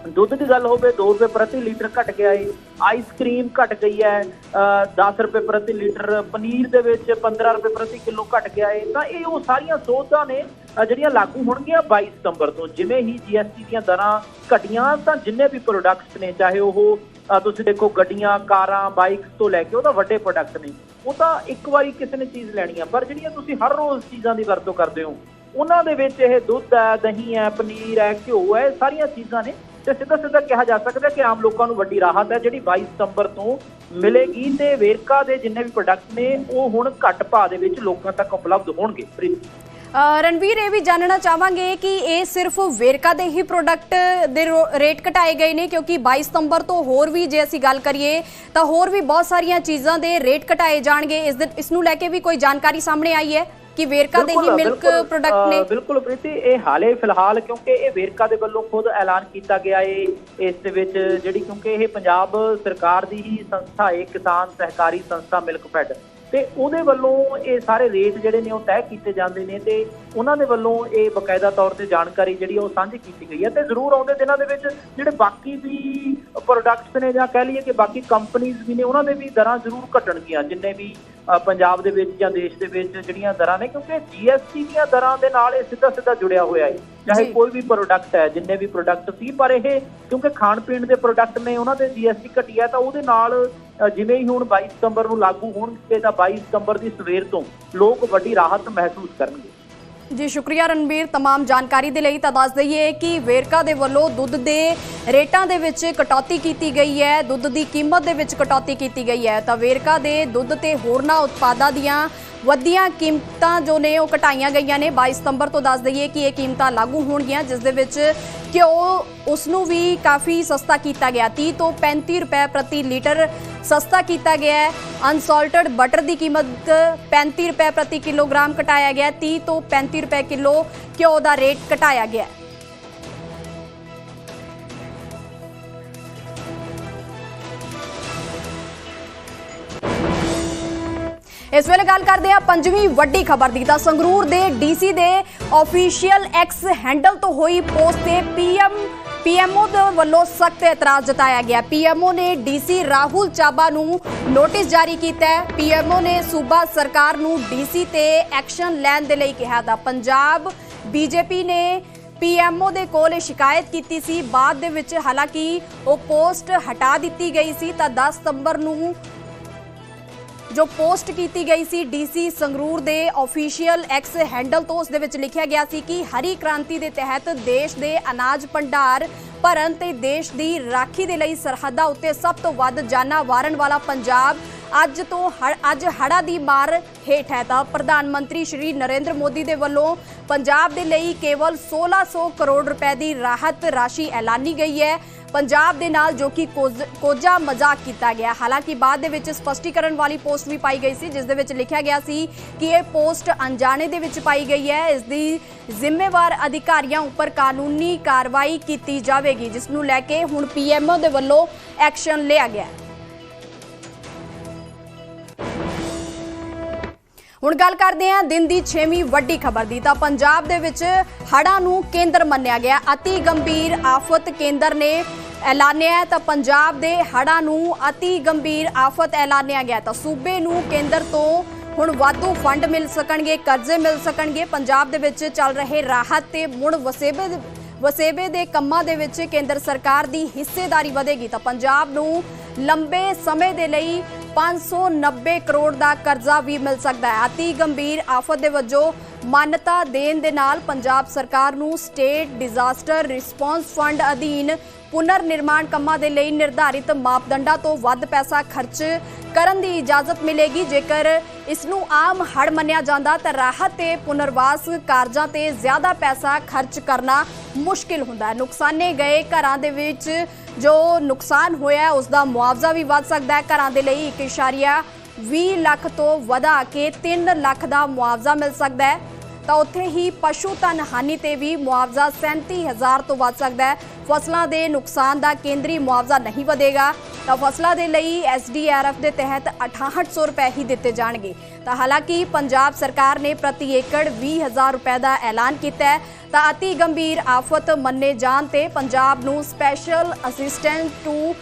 ਦੁੱਧ ਦੀ ਗੱਲ ਹੋਵੇ 2 ਰੁਪਏ ਪ੍ਰਤੀ ਲੀਟਰ ਘਟ ਗਿਆ ਏ। ਆਈਸਕ੍ਰੀਮ ਘਟ ਗਈ ਹੈ ਅ, 10 ਰੁਪਏ ਪ੍ਰਤੀ ਲੀਟਰ। ਪਨੀਰ ਦੇ ਵਿੱਚ 15 ਰੁਪਏ ਪ੍ਰਤੀ ਕਿਲੋ ਘਟ ਗਿਆ ਏ। ਤਾਂ ਇਹ ਉਹ ਸਾਰੀਆਂ ਸੋਧਾਂ ਨੇ ਜਿਹੜੀਆਂ ਲਾਗੂ ਹੋਣਗੀਆਂ 22 ਸਤੰਬਰ ਤੋਂ। ਜਿਵੇਂ ਹੀ GST ਦੀਆਂ ਦਰਾਂ ਘਟੀਆਂ ਤਾਂ ਜਿੰਨੇ ਵੀ ਪ੍ਰੋਡਕਟਸ ਨੇ ਚਾਹੇ ਉਹ ਤੁਸੀਂ ਦੇਖੋ ਗੱਡੀਆਂ ਕਾਰਾਂ ਬਾਈਕਸ ਤੋਂ ਲੈ ਕੇ ਉਹ ਤਾਂ ਵੱਡੇ ਪ੍ਰੋਡਕਟ ਨੇ। ਉਹ ਤਾਂ ਇੱਕ ਵਾਰੀ ਕਿਸੇ ਨੇ ਚੀਜ਼ ਲੈਣੀ ਆ। ਪਰ ਜਿਹੜੀਆਂ ਤੁਸੀਂ ਹਰ ਰੋਜ਼ ਚੀਜ਼ਾਂ ਦੀ ਵਰਤੋਂ ਕਰਦੇ ਹੋ ਉਹਨਾਂ ਦੇ ਵਿੱਚ ਇਹ ਦੁੱਧ ਹੈ ਦਹੀਂ ਹੈ ਪਨੀਰ ਹੈ ਘਿਓ ਹੈ ਇਹ ਸਾਰੀਆਂ ਚੀਜ਼ਾਂ ਨੇ ਤੇ ਸਿੱਧਾ ਸਿੱਧਾ ਕਿਹਾ ਜਾ ਸਕਦਾ ਕਿ ਆਮ ਲੋਕਾਂ ਨੂੰ ਵੱਡੀ ਰਾਹਤ ਹੈ, ਜਿਹੜੀ 22 ਸਤੰਬਰ ਤੋਂ ਮਿਲੇਗੀ ਤੇ ਵੇਰਕਾ ਦੇ ਜਿੰਨੇ ਵੀ ਪ੍ਰੋਡਕਟ ਨੇ, ਉਹ ਹੁਣ ਘੱਟ ਭਾਅ ਦੇ ਵਿੱਚ ਲੋਕਾਂ ਤੱਕ ਉਪਲਬਧ ਹੋਣਗੇ। ਰਣਵੀਰ, ਇਹ ਵੀ ਜਾਣਨਾ ਚਾਹਾਂਗੇ ਕਿ ਇਹ ਸਿਰਫ ਵੇਰਕਾ ਦੇ ਹੀ ਪ੍ਰੋਡਕਟ ਦੇ ਰੇਟ ਘਟਾਏ ਗਏ ਨੇ, ਕਿਉਂਕਿ 22 ਸਤੰਬਰ ਤੋਂ ਹੋਰ ਵੀ ਜੇ ਅਸੀਂ ਗੱਲ ਕਰੀਏ, ਤਾਂ ਹੋਰ ਵੀ ਬਹੁਤ ਸਾਰੀਆਂ ਚੀਜ਼ਾਂ ਦੇ ਰੇਟ ਘਟਾਏ ਜਾਣਗੇ। ਇਸ ਇਸ ਨੂੰ ਲੈ ਕੇ ਵੀ ਕੋਈ ਜਾਣਕਾਰੀ ਸਾਹਮਣੇ ਆਈ ਹੈ। ਕਿ ਵੇਰਕਾ ਦੇ ਹੀ ਮਿਲਕ ਪ੍ਰੋਡਕਟ ਨੇ? ਬਿਲਕੁਲ ਪ੍ਰੀਤੀ ਇਹ ਹਾਲੇ ਫਿਲਹਾਲ ਕਿਉਂਕਿ ਇਹ ਵੇਰਕਾ ਦੇ ਵੱਲੋਂ ਖੁਦ ਐਲਾਨ ਕੀਤਾ ਗਿਆ ਏ ਇਸ ਦੇ ਵਿੱਚ ਜਿਹੜੀ ਕਿਉਂਕਿ ਇਹ ਪੰਜਾਬ ਸਰਕਾਰ ਦੀ ਹੀ ਸੰਸਥਾ ਹੈ ਕਿਸਾਨ ਸਹਿਕਾਰੀ ਸੰਸਥਾ ਮਿਲਕ ਫੈਡ। ਤੇ ਉਹਦੇ ਵੱਲੋਂ ਇਹ ਸਾਰੇ ਰੇਟ ਜਿਹੜੇ ਨੇ ਉਹ ਤੈਅ ਕੀਤੇ ਜਾਂਦੇ ਨੇ ਤੇ ਉਹਨਾਂ ਦੇ ਵੱਲੋਂ ਇਹ ਬਕਾਇਦਾ ਤੌਰ ਤੇ ਜਾਣਕਾਰੀ ਜਿਹੜੀ ਉਹ ਸਾਂਝੀ ਕੀਤੀ ਗਈ ਹੈ ਤੇ ਜ਼ਰੂਰ ਆਉਂਦੇ ਦਿਨਾਂ ਦੇ ਵਿੱਚ ਜਿਹੜੇ ਬਾਕੀ ਵੀ ਪ੍ਰੋਡਕਟਸ ਨੇ ਜਾਂ ਕਹਿ ਲਈਏ ਕਿ ਬਾਕੀ ਕੰਪਨੀਆਂ ਵੀ ਨੇ ਉਹਨਾਂ ਦੇ ਵੀ ਦਰਾਂ ਜ਼ਰੂਰ ਘਟਣਗੀਆਂ ਜਿੰਨੇ ਵੀ ਪੰਜਾਬ ਦੇ ਵਿੱਚ ਜਾਂ ਦੇਸ਼ ਦੇ ਵਿੱਚ ਜਿਹੜੀਆਂ ਦਰਾਂ ਨੇ ਕਿਉਂਕਿ ਜੀਐਸਟੀ ਦੀਆਂ ਦਰਾਂ ਦੇ ਨਾਲ ਇਹ ਸਿੱਧਾ ਸਿੱਧਾ ਜੁੜਿਆ ਹੋਇਆ ਹੈ ਚਾਹੇ। ਕੋਈ ਵੀ ਪ੍ਰੋਡਕਟ ਹੈ ਜਿੰਨੇ ਵੀ ਪ੍ਰੋਡਕਟ ਸੀ ਪਰ ਇਹ ਕਿਉਂਕਿ ਖਾਣ ਪੀਣ ਦੇ ਪ੍ਰੋਡਕਟ ਨੇ ਉਹਨਾਂ ਦੇ ਜੀਐਸਟੀ ਘਟੀ ਹੈ ਤਾਂ ਉਹਦੇ ਨਾਲ ਜਿਵੇਂ ਹੀ ਹੁਣ 22 ਸਤੰਬਰ ਨੂੰ ਲਾਗੂ ਹੋਣਗੇ ਤਾਂ 22 ਸਤੰਬਰ ਦੀ ਸਵੇਰ ਤੋਂ ਲੋਕ ਵੱਡੀ ਰਾਹਤ ਮਹਿਸੂਸ ਕਰਨਗੇ ਜੀ ਸ਼ੁਕਰੀਆ ਰਣਬੀਰ तमाम ਜਾਣਕਾਰੀ ਦੇ ਲਈ ਤਾਂ ਦੱਸ ਦਈਏ ਕਿ ਵੇਰਕਾ ਦੇ ਵੱਲੋਂ ਦੁੱਧ ਦੇ ਰੇਟਾਂ ਦੇ ਵਿੱਚ ਕਟੌਤੀ ਕੀਤੀ ਗਈ ਹੈ ਦੁੱਧ ਦੀ ਕੀਮਤ ਦੇ ਵਿੱਚ ਕਟੌਤੀ ਕੀਤੀ ਗਈ ਹੈ ਤਾਂ ਵੇਰਕਾ ਦੇ ਦੁੱਧ ਤੇ ਹੋਰਨਾਂ ਉਤਪਾਦਾਂ ਦੀਆਂ ਵਧੀਆਂ ਕੀਮਤਾਂ ਜੋ ਨੇ ਉਹ ਘਟਾਈਆਂ ਗਈਆਂ ਨੇ 22 ਸਤੰਬਰ ਤੋਂ ਦੱਸ ਦਈਏ ਕਿ ਇਹ ਕੀਮਤਾਂ ਲਾਗੂ ਹੋਣਗੀਆਂ ਜਿਸ ਦੇ ਵਿੱਚ ਘਿਓ ਉਸ ਨੂੰ ਵੀ ਕਾਫੀ ਸਸਤਾ ਕੀਤਾ ਗਿਆ 30 ਤੋਂ 35 ਰੁਪਏ ਪ੍ਰਤੀ ਲੀਟਰ ਸਸਤਾ ਕੀਤਾ ਗਿਆ ਹੈ ਅਨਸਾਲਟਡ ਬਟਰ ਦੀ ਕੀਮਤ 35 ਰੁਪਏ ਪ੍ਰਤੀ ਕਿਲੋਗ੍ਰਾਮ ਘਟਾਇਆ ਗਿਆ ਹੈ। 30 ਤੋਂ 35 ਰੁਪਏ ਕਿਲੋ ਘਿਓ ਦਾ ਰੇਟ ਘਟਾਇਆ ਗਿਆ ਇਸ ਵੇਲੇ ਗੱਲ ਕਰਦੇ ਆ ਪੰਜਵੀਂ ਵੱਡੀ ਖਬਰ ਦੀ ਤਾਂ ਸੰਗਰੂਰ ਦੇ ਡੀਸੀ ਦੇ ਆਫੀਸ਼ੀਅਲ ਐਕਸ ਹੈਂਡਲ ਤੋਂ ਹੋਈ ਪੋਸਟ ਤੇ ਪੀਐਮ, ਪੀਐਮਓ ਦੇ ਵੱਲੋਂ ਸਖਤ ਇਤਰਾਜ਼ ਜਤਾਇਆ ਗਿਆ। ਪੀਐਮਓ ਨੇ ਡੀਸੀ ਰਾਹੁਲ ਚਾਬਾ ਨੂੰ ਨੋਟਿਸ ਜਾਰੀ ਕੀਤਾ ਹੈ। ਪੀਐਮਓ ਨੇ ਸੂਬਾ ਸਰਕਾਰ ਨੂੰ ਡੀਸੀ ਤੇ ਐਕਸ਼ਨ ਲੈਣ ਦੇ ਲਈ ਕਿਹਾ ਤਾਂ ਪੰਜਾਬ ਬੀਜੇਪੀ ਨੇ ਪੀਐਮਓ ਦੇ ਕੋਲ ਇਹ ਸ਼ਿਕਾਇਤ ਕੀਤੀ ਸੀ। ਬਾਅਦ ਦੇ ਵਿੱਚ ਹਾਲਾਂਕਿ ਉਹ ਪੋਸਟ ਹਟਾ ਦਿੱਤੀ ਗਈ ਸੀ ਤਾਂ 10 ਸਤੰਬਰ ਨੂੰ ਜੋ ਪੋਸਟ ਕੀਤੀ ਗਈ ਸੀ ਡੀਸੀ ਸੰਗਰੂਰ ਦੇ ਆਫੀਸ਼ੀਅਲ ਐਕਸ ਹੈਂਡਲ ਤੋਂ, ਉਸ ਦੇ ਵਿੱਚ ਲਿਖਿਆ ਗਿਆ ਸੀ ਕਿ ਹਰੀ ਕ੍ਰਾਂਤੀ ਦੇ ਤਹਿਤ ਦੇਸ਼ ਦੇ ਅਨਾਜ ਭੰਡਾਰ ਭਰਨ ਤੇ ਦੇਸ਼ ਦੀ ਰਾਖੀ ਦੇ ਲਈ ਸਰਹੱਦਾਂ ਉੱਤੇ ਸਭ ਤੋਂ ਵੱਧ ਜਾਨਾਂ ਵਾਰਨ ਵਾਲਾ ਪੰਜਾਬ ਅੱਜ ਤੋਂ ਹੜ੍ਹ- ਅੱਜ ਹੜਾ ਦੀ ਮਾਰ ਹੇਠ ਹੈ। ਤਾਂ ਪ੍ਰਧਾਨ ਮੰਤਰੀ ਸ਼੍ਰੀ ਨਰਿੰਦਰ ਮੋਦੀ ਦੇ ਵੱਲੋਂ ਪੰਜਾਬ ਦੇ ਲਈ ਕੇਵਲ 1600 ਕਰੋੜ ਰੁਪਏ ਦੀ ਰਾਹਤ ਰਾਸ਼ੀ ਐਲਾਨੀ ਗਈ ਹੈ। ਪੰਜਾਬ ਦੇ ਨਾਲ ਜੋ ਕਿ ਕੋਜ਼- ਕੋਝਾ ਮਜ਼ਾਕ ਕੀਤਾ ਗਿਆ। ਹਾਲਾਂਕਿ ਬਾਅਦ ਦੇ ਵਿੱਚ ਸਪਸ਼ਟੀਕਰਨ ਵਾਲੀ ਪੋਸਟ ਵੀ ਪਾਈ ਗਈ ਸੀ, ਜਿਸ ਦੇ ਵਿੱਚ ਲਿਖਿਆ ਗਿਆ ਸੀ ਕਿ ਇਹ ਪੋਸਟ ਅਣਜਾਣੇ ਦੇ ਵਿੱਚ ਪਾਈ ਗਈ ਹੈ। ਇਸ ਦੀ ਜ਼ਿੰਮੇਵਾਰ ਅਧਿਕਾਰੀਆਂ ਉੱਪਰ ਕਾਨੂੰਨੀ ਕਾਰਵਾਈ ਕੀਤੀ ਜਾਵੇਗੀ, ਜਿਸ ਨੂੰ ਲੈ ਕੇ ਹੁਣ ਪੀਐਮਓ ਦੇ ਵੱਲੋਂ ਐਕਸ਼ਨ ਲਿਆ ਗਿਆ ਹੈ। ਹੁਣ ਗੱਲ ਕਰਦੇ ਹਾਂ ਦਿਨ ਦੀ 6ਵੀਂ ਵੱਡੀ ਖਬਰ ਦੀ। ਤਾਂ ਪੰਜਾਬ ਦੇ ਵਿੱਚ ਹੜ੍ਹਾਂ ਨੂੰ ਕੇਂਦਰ ਮੰਨਿਆ ਗਿਆ। ਅਤੀ ਗੰਭੀਰ ਆਫਤ ਕੇਂਦਰ ਨੇ ਐਲਾਨਿਆ ਤਾਂ ਪੰਜਾਬ ਦੇ ਹੜ੍ਹਾਂ ਨੂੰ ਅਤੀ ਗੰਭੀਰ ਆਫਤ ਐਲਾਨਿਆ ਗਿਆ। ਤਾਂ ਸੂਬੇ ਨੂੰ ਕੇਂਦਰ ਤੋਂ ਹੁਣ ਵਾਧੂ ਫੰਡ ਮਿਲ ਸਕਣਗੇ, ਕਰਜ਼ੇ ਮਿਲ ਸਕਣਗੇ। ਪੰਜਾਬ ਦੇ ਵਿੱਚ ਚੱਲ ਰਹੇ ਰਾਹਤ ਤੇ ਮੁੜ ਵਸੇਬੇ ਵਸੇਬੇ ਦੇ ਕੰਮਾਂ ਦੇ ਵਿੱਚ ਕੇਂਦਰ ਸਰਕਾਰ ਦੀ ਹਿੱਸੇਦਾਰੀ ਵਧੇਗੀ। ਤਾਂ ਪੰਜਾਬ ਨੂੰ ਲੰਬੇ ਸਮੇਂ ਦੇ ਲਈ 590 ਕਰੋੜ ਦਾ ਕਰਜ਼ਾ ਵੀ ਮਿਲ ਸਕਦਾ ਹੈ। ਅਤੀ ਗੰਭੀਰ ਆਫਤ ਦੇ ਵਜੋਂ ਮਾਨਤਾ ਦੇਣ ਦੇ ਨਾਲ ਪੰਜਾਬ ਸਰਕਾਰ ਨੂੰ ਸਟੇਟ ਡਿਜ਼ਾਸਟਰ ਰਿਸਪੌਂਸ ਫੰਡ ਅਧੀਨ ਪੁਨਰ ਨਿਰਮਾਣ ਕੰਮਾਂ ਦੇ ਲਈ ਨਿਰਧਾਰਿਤ ਮਾਪਦੰਡਾਂ ਤੋਂ ਵੱਧ ਪੈਸਾ ਖਰਚ ਕਰਨ ਦੀ ਇਜਾਜ਼ਤ ਮਿਲੇਗੀ। ਜੇਕਰ ਇਸ ਨੂੰ ਆਮ ਹੜ ਮੰਨਿਆ ਜਾਂਦਾ ਤਾਂ ਰਾਹਤ ਤੇ ਪੁਨਰਵਾਸ ਕਾਰਜਾਂ ਤੇ ਜ਼ਿਆਦਾ ਪੈਸਾ ਖਰਚ ਕਰਨਾ ਮੁਸ਼ਕਿਲ ਹੁੰਦਾ ਹੈ। ਨੁਕਸਾਨੇ ਗਏ ਘਰਾਂ ਦੇ ਵਿੱਚ। ਜੋ ਨੁਕਸਾਨ ਹੋਇਆ ਹੈ, ਉਸ ਦਾ ਮੁਆਵਜ਼ਾ ਵੀ ਵੱਧ ਸਕਦਾ ਹੈ। ਘਰਾਂ ਦੇ ਲਈ 1.20 ਲੱਖ ਤੋਂ ਵਧਾ ਕੇ 3 ਲੱਖ ਦਾ ਮੁਆਵਜ਼ਾ ਮਿਲ ਸਕਦਾ ਹੈ। ਤਾਂ ਉੱਥੇ ਹੀ ਪਸ਼ੂ ਧਨ ਹਾਨੀ ਤੇ ਵੀ ਮੁਆਵਜ਼ਾ 37000 ਤੋਂ ਵੱਧ ਸਕਦਾ ਹੈ। ਫਸਲਾਂ ਦੇ ਨੁਕਸਾਨ ਦਾ ਕੇਂਦਰੀ ਮੁਆਵਜ਼ਾ ਨਹੀਂ ਵਧੇਗਾ। ਤਾਂ ਫਸਲਾਂ ਦੇ ਲਈ ਐਸਡੀਆਰਐਫ ਦੇ ਤਹਿਤ 6800 ਰੁਪਏ ਹੀ ਦਿੱਤੇ ਜਾਣਗੇ। ਤਾਂ ਹਾਲਾਂਕਿ ਪੰਜਾਬ ਸਰਕਾਰ ਨੇ ਪ੍ਰਤੀ ਏਕੜ 20000 ਰੁਪਏ ਦਾ ਐਲਾਨ ਕੀਤਾ ਹੈ। ਤਾਂ ਅਤੀ ਗੰਭੀਰ ਆਫਤ ਮੰਨੇ ਜਾਣ ਤੇ ਪੰਜਾਬ ਨੂੰ special assistant to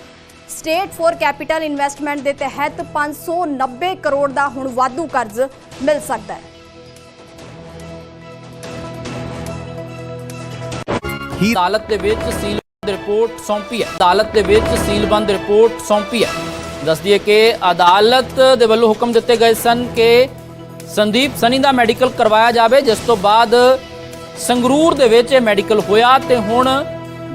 state for capital investment ਦੇ ਤਹਿਤ 590 ਕਰੋੜ ਦਾ ਹੁਣ ਵਾਧੂ ਕਰਜ਼ ਮਿਲ ਸਕਦਾ ਹੈ। ਹੀ ਅਦਾਲਤ ਦੇ ਵਿੱਚ ਸੀਲਬੰਦ ਰਿਪੋਰਟ ਸੌਂਪੀ ਹੈ। ਅਦਾਲਤ ਦੇ ਵਿੱਚ ਸੀਲਬੰਦ ਰਿਪੋਰਟ ਸੌਂਪੀ ਹੈ। ਦੱਸਦੀ ਹੈ ਕਿ ਅਦਾਲਤ ਦੇ ਵੱਲੋਂ ਹੁਕਮ ਦਿੱਤੇ ਗਏ ਸਨ ਕਿ ਸੰਦੀਪ ਸਨੀ ਦਾ ਮੈਡੀਕਲ ਕਰਵਾਇਆ ਜਾਵੇ, ਜਿਸ ਤੋਂ ਬਾਅਦ ਸੰਗਰੂਰ ਦੇ ਵਿੱਚ ਇਹ ਮੈਡੀਕਲ ਹੋਇਆ ਤੇ ਹੁਣ